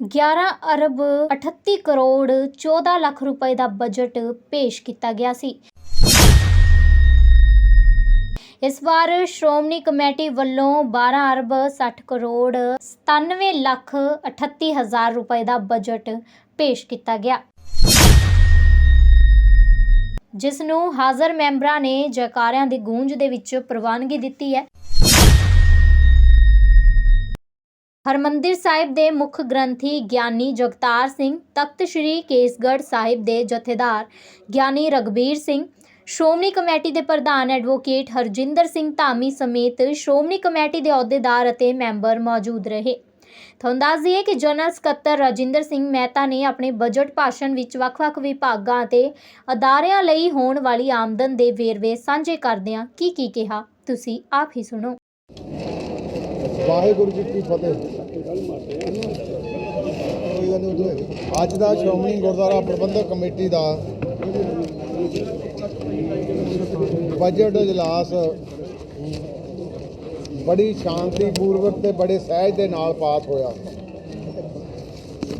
11 ਅਰਬ 38 ਕਰੋੜ 14 ਲੱਖ ਰੁਪਏ ਦਾ ਬਜਟ ਪੇਸ਼ ਕੀਤਾ ਗਿਆ ਸੀ। ਇਸ ਵਾਰ ਸ਼੍ਰੋਮਣੀ ਕਮੇਟੀ ਵੱਲੋਂ 12 ਅਰਬ 60 ਕਰੋੜ 97 ਲੱਖ 38 ਹਜ਼ਾਰ ਰੁਪਏ ਦਾ ਬਜਟ ਪੇਸ਼ ਕੀਤਾ ਗਿਆ। ਜਿਸ ਨੂੰ ਹਾਜ਼ਰ ਮੈਂਬਰਾਂ ਨੇ ਜੈਕਾਰਿਆਂ ਦੀ ਗੂੰਜ ਦੇ ਵਿੱਚ ਪ੍ਰਵਾਨਗੀ ਦਿੱਤੀ ਹੈ। ਹਰਮੰਦਿਰ ਸਾਹਿਬ ਦੇ ਮੁੱਖ ਗ੍ਰੰਥੀ ਗਿਆਨੀ ਜਗਤਾਰ ਸਿੰਘ, ਤਖਤ ਸ੍ਰੀ ਕੇਸਗੜ੍ਹ ਸਾਹਿਬ ਦੇ ਜਥੇਦਾਰ ਗਿਆਨੀ ਰਗਬੀਰ ਸਿੰਘ, ਸ਼੍ਰੋਮਣੀ ਕਮੇਟੀ ਦੇ ਪ੍ਰਧਾਨ ਐਡਵੋਕੇਟ ਹਰਜਿੰਦਰ ਸਿੰਘ ਧਾਮੀ ਸਮੇਤ ਸ਼੍ਰੋਮਣੀ ਕਮੇਟੀ ਦੇ ਅਹੁਦੇਦਾਰ ਅਤੇ ਮੈਂਬਰ ਮੌਜੂਦ ਰਹੇ। ਤੁਹਾਨੂੰ ਦੱਸ ਦਈਏ ਕਿ ਜਨਰਲ ਸਕੱਤਰ ਰਾਜਿੰਦਰ ਸਿੰਘ ਮਹਿਤਾ ਨੇ ਆਪਣੇ ਬਜਟ ਭਾਸ਼ਣ ਵਿੱਚ ਵੱਖ-ਵੱਖ ਵਿਭਾਗਾਂ ਅਤੇ ਅਦਾਰਿਆਂ ਲਈ ਹੋਣ ਵਾਲੀ ਆਮਦਨ ਦੇ ਵੇਰਵੇ ਸਾਂਝੇ ਕਰਦਿਆਂ ਕੀ ਕੀ ਕਿਹਾ, ਤੁਸੀਂ ਆਪ ਹੀ ਸੁਣੋ। ਵਾਹਿਗੁਰੂ ਜੀ ਕੀ ਫਤਿਹ। ਅੱਜ ਦਾ ਸ਼੍ਰੋਮਣੀ ਗੁਰਦੁਆਰਾ ਪ੍ਰਬੰਧਕ ਕਮੇਟੀ ਦਾ ਬਜਟ ਇਜਲਾਸ ਬੜੀ ਸ਼ਾਂਤੀਪੂਰਵਕ ਤੇ ਬੜੇ ਸਹਿਜ ਦੇ ਨਾਲ ਪਾਸ ਹੋਇਆ।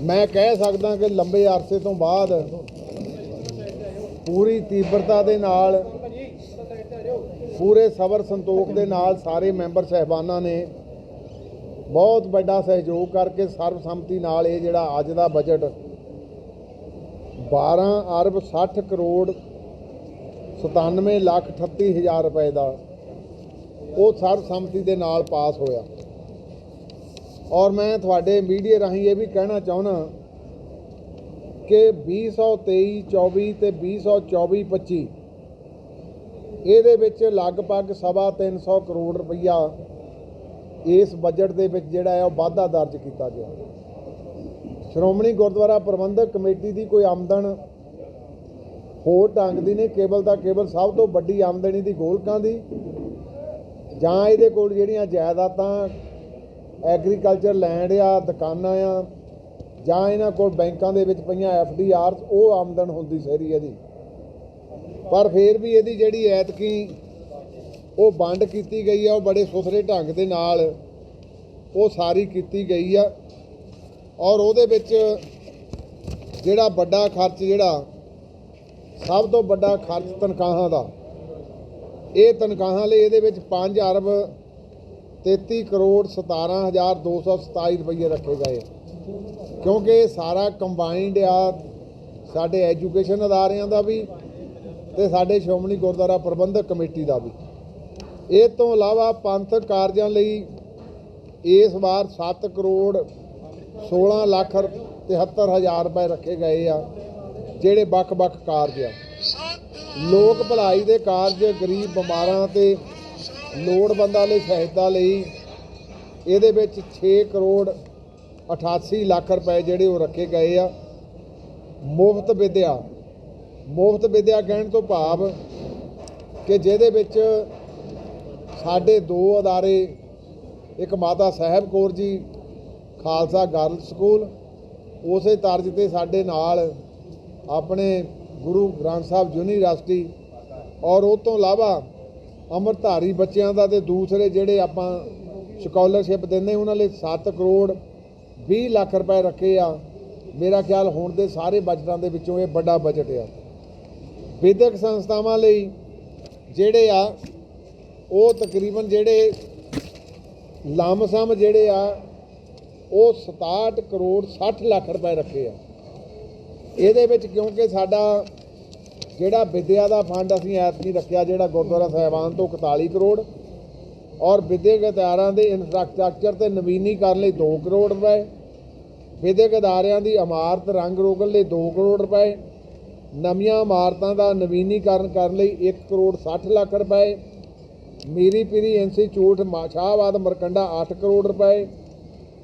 ਮੈਂ ਕਹਿ ਸਕਦਾ ਕਿ ਲੰਬੇ ਅਰਸੇ ਤੋਂ ਬਾਅਦ ਪੂਰੀ ਤੀਬਰਤਾ ਦੇ ਨਾਲ, ਪੂਰੇ ਸਬਰ ਸੰਤੋਖ ਦੇ ਨਾਲ ਸਾਰੇ ਮੈਂਬਰ ਸਹਿਬਾਨਾਂ ਨੇ ਬਹੁਤ ਵੱਡਾ ਸਹਿਯੋਗ ਕਰਕੇ ਸਰਬਸੰਮਤੀ ਨਾਲ ਇਹ ਜਿਹੜਾ ਅੱਜ ਦਾ ਬਜਟ 12 ਅਰਬ 60 ਕਰੋੜ 97 ਲੱਖ 38 ਹਜ਼ਾਰ ਰੁਪਏ ਦਾ ਉਹ ਸਰਬਸੰਮਤੀ ਦੇ ਨਾਲ ਪਾਸ ਹੋਇਆ। ਔਰ ਮੈਂ ਤੁਹਾਡੇ ਮੀਡੀਆ ਰਾਹੀਂ ਇਹ ਵੀ ਕਹਿਣਾ ਚਾਹੁੰਦਾ ਕਿ 2023 24 ਤੇ 2024 25 ਇਹਦੇ ਵਿੱਚ ਲਗਭਗ ਸਵਾ 300 ਕਰੋੜ ਰੁਪਈਆ ਇਸ ਬਜਟ ਦੇ ਵਿੱਚ ਜਿਹੜਾ ਹੈ ਉਹ ਵਾਧਾ ਦਰਜ ਕੀਤਾ ਗਿਆ। ਸ਼੍ਰੋਮਣੀ ਗੁਰਦੁਆਰਾ ਪ੍ਰਬੰਧਕ ਕਮੇਟੀ ਦੀ ਕੋਈ ਆਮਦਨ ਹੋਰ ਢੰਗ ਦੀ ਨਹੀਂ, ਕੇਵਲ ਦਾ ਕੇਵਲ ਸਭ ਤੋਂ ਵੱਡੀ ਆਮਦਨੀ ਦੀ ਗੋਲਕਾਂ ਦੀ, ਜਾਂ ਇਹਦੇ ਕੋਲ ਜਿਹੜੀਆਂ ਜਾਇਦਾਦਾਂ, ਐਗਰੀਕਲਚਰ ਲੈਂਡ ਆ, ਦੁਕਾਨਾਂ ਆ, ਜਾਂ ਇਹਨਾਂ ਕੋਲ ਬੈਂਕਾਂ ਦੇ ਵਿੱਚ ਪਈਆਂ ਐਫ ਡੀ ਆਰਸ ਉਹ ਆਮਦਨ ਹੁੰਦੀ ਸਾਰੀ ਇਹਦੀ। ਪਰ ਫਿਰ ਵੀ ਇਹਦੀ ਜਿਹੜੀ ਐਤਕੀ ਉਹ ਵੰਡ ਕੀਤੀ ਗਈ ਆ, ਉਹ ਬੜੇ ਸੁਥਰੇ ਢੰਗ ਦੇ ਨਾਲ ਉਹ ਸਾਰੀ ਕੀਤੀ ਗਈ ਆ। ਔਰ ਉਹਦੇ ਵਿੱਚ ਜਿਹੜਾ ਵੱਡਾ ਖਰਚ ਜਿਹੜਾ, ਸਭ ਤੋਂ ਵੱਡਾ ਖਰਚ ਤਨਖਾਹਾਂ ਦਾ। ਇਹ ਤਨਖਾਹਾਂ ਲਈ ਇਹਦੇ ਵਿੱਚ 5 ਅਰਬ 33 ਕਰੋੜ 17227 ਰੁਪਏ ਰੱਖੇ ਗਏ ਕਿਉਂਕਿ ਇਹ ਸਾਰਾ ਕੰਬਾਈਨਡ ਆ ਸਾਡੇ ਐਜੂਕੇਸ਼ਨ ਅਦਾਰਿਆਂ ਦਾ ਵੀ ਤੇ ਸਾਡੇ ਸ਼੍ਰੋਮਣੀ ਗੁਰਦੁਆਰਾ ਪ੍ਰਬੰਧਕ ਕਮੇਟੀ ਦਾ ਵੀ। ਇਹ ਤੋਂ ਇਲਾਵਾ ਪੰਥਕ ਕਾਰਜਾਂ ਲਈ ਇਸ ਵਾਰ 7 ਕਰੋੜ 16 ਲੱਖ 73 ਹਜ਼ਾਰ ਰੁਪਏ ਰੱਖੇ ਗਏ ਆ, ਜਿਹੜੇ ਵੱਖ-ਵੱਖ ਕਾਰਜ ਆ। ਲੋਕ ਭਲਾਈ ਦੇ ਕਾਰਜ ਗਰੀਬ ਬਿਮਾਰਾਂ ਤੇ ਲੋੜਵੰਦਾਂ ਲਈ ਸਹਾਇਤਾ ਲਈ ਇਹਦੇ ਵਿੱਚ 6 ਕਰੋੜ 88 ਲੱਖ ਰੁਪਏ ਜਿਹੜੇ ਉਹ ਰੱਖੇ ਗਏ ਆ। ਮੁਫਤ ਵਿਦਿਆ ਮੁਫਤ ਵਿਦਿਆ ਕਹਿਣ ਤੋਂ ਭਾਵ ਕਿ ਜਿਹਦੇ ਵਿੱਚ ਸਾਡੇ ਦੋ ਅਦਾਰੇ, ਇੱਕ ਮਾਤਾ ਸਾਹਿਬ ਕੌਰ ਜੀ, ਖਾਲਸਾ ਗਰਲਸ ਸਕੂਲ, ਉਸੇ ਤਰਜ਼ ਤੇ ਸਾਡੇ ਨਾਲ ਆਪਣੇ ਗੁਰੂ ਗ੍ਰੰਥ ਸਾਹਿਬ ਯੂਨੀਵਰਸਿਟੀ ਔਰ ਉਹ ਤੋਂ ਇਲਾਵਾ ਅੰਮ੍ਰਿਤਧਾਰੀ ਬੱਚਿਆਂ ਦਾ ਤੇ ਦੂਸਰੇ ਜਿਹੜੇ ਆਪਾਂ ਸਕਾਲਰਸ਼ਿਪ ਦਿੰਦੇ, ਉਹਨਾਂ ਲਈ 7 ਕਰੋੜ 20 ਲੱਖ ਰੁਪਏ ਰੱਖੇ ਆ। ਮੇਰਾ ਖਿਆਲ ਹੁਣ ਦੇ ਸਾਰੇ ਬਜਟਾਂ ਦੇ ਵਿੱਚੋਂ ਇਹ ਵੱਡਾ ਬਜਟ ਆ। ਵਿਦਿਅਕ ਸੰਸਥਾਵਾਂ ਲਈ ਜਿਹੜੇ ਆ ਉਹ ਤਕਰੀਬਨ ਜਿਹੜੇ ਲੰਮਸਮ ਜਿਹੜੇ ਆ, ਉਹ 67 ਕਰੋੜ 60 ਲੱਖ ਰੁਪਏ ਰੱਖੇ ਆ। ਇਹਦੇ ਵਿੱਚ ਕਿਉਂਕਿ ਸਾਡਾ ਜਿਹੜਾ ਵਿਦਿਆ ਦਾ ਫੰਡ ਅਸੀਂ ਐਤਕੀ ਰੱਖਿਆ, ਜਿਹੜਾ ਗੁਰਦੁਆਰਾ ਸਾਹਿਬਾਨ ਤੋਂ 41 ਕਰੋੜ ਔਰ ਵਿਦਿਅਕ ਅਦਾਰਿਆਂ ਦੇ ਇਨਫਰਾਸਟ੍ਰਕਚਰ ਤੇ ਨਵੀਨੀਕਰਨ ਲਈ 2 ਕਰੋੜ ਰੁਪਏ, ਵਿਦਿਅਕ ਅਦਾਰਿਆਂ ਦੀ ਇਮਾਰਤ ਰੰਗ ਰੋਗਨ ਲਈ 2 ਕਰੋੜ ਰੁਪਏ, ਨਵੀਆਂ ਇਮਾਰਤਾਂ ਦਾ ਨਵੀਨੀਕਰਨ ਕਰਨ ਲਈ 1 ਕਰੋੜ 60 ਲੱਖ ਰੁਪਏ ਮੀਰੀ ਪੀਰੀ ਇੰਸਟੀਚਿਊਟ ਸ਼ਾਹਬਾਦ, ਮਰਕੰਡਾ 8 ਕਰੋੜ ਰੁਪਏ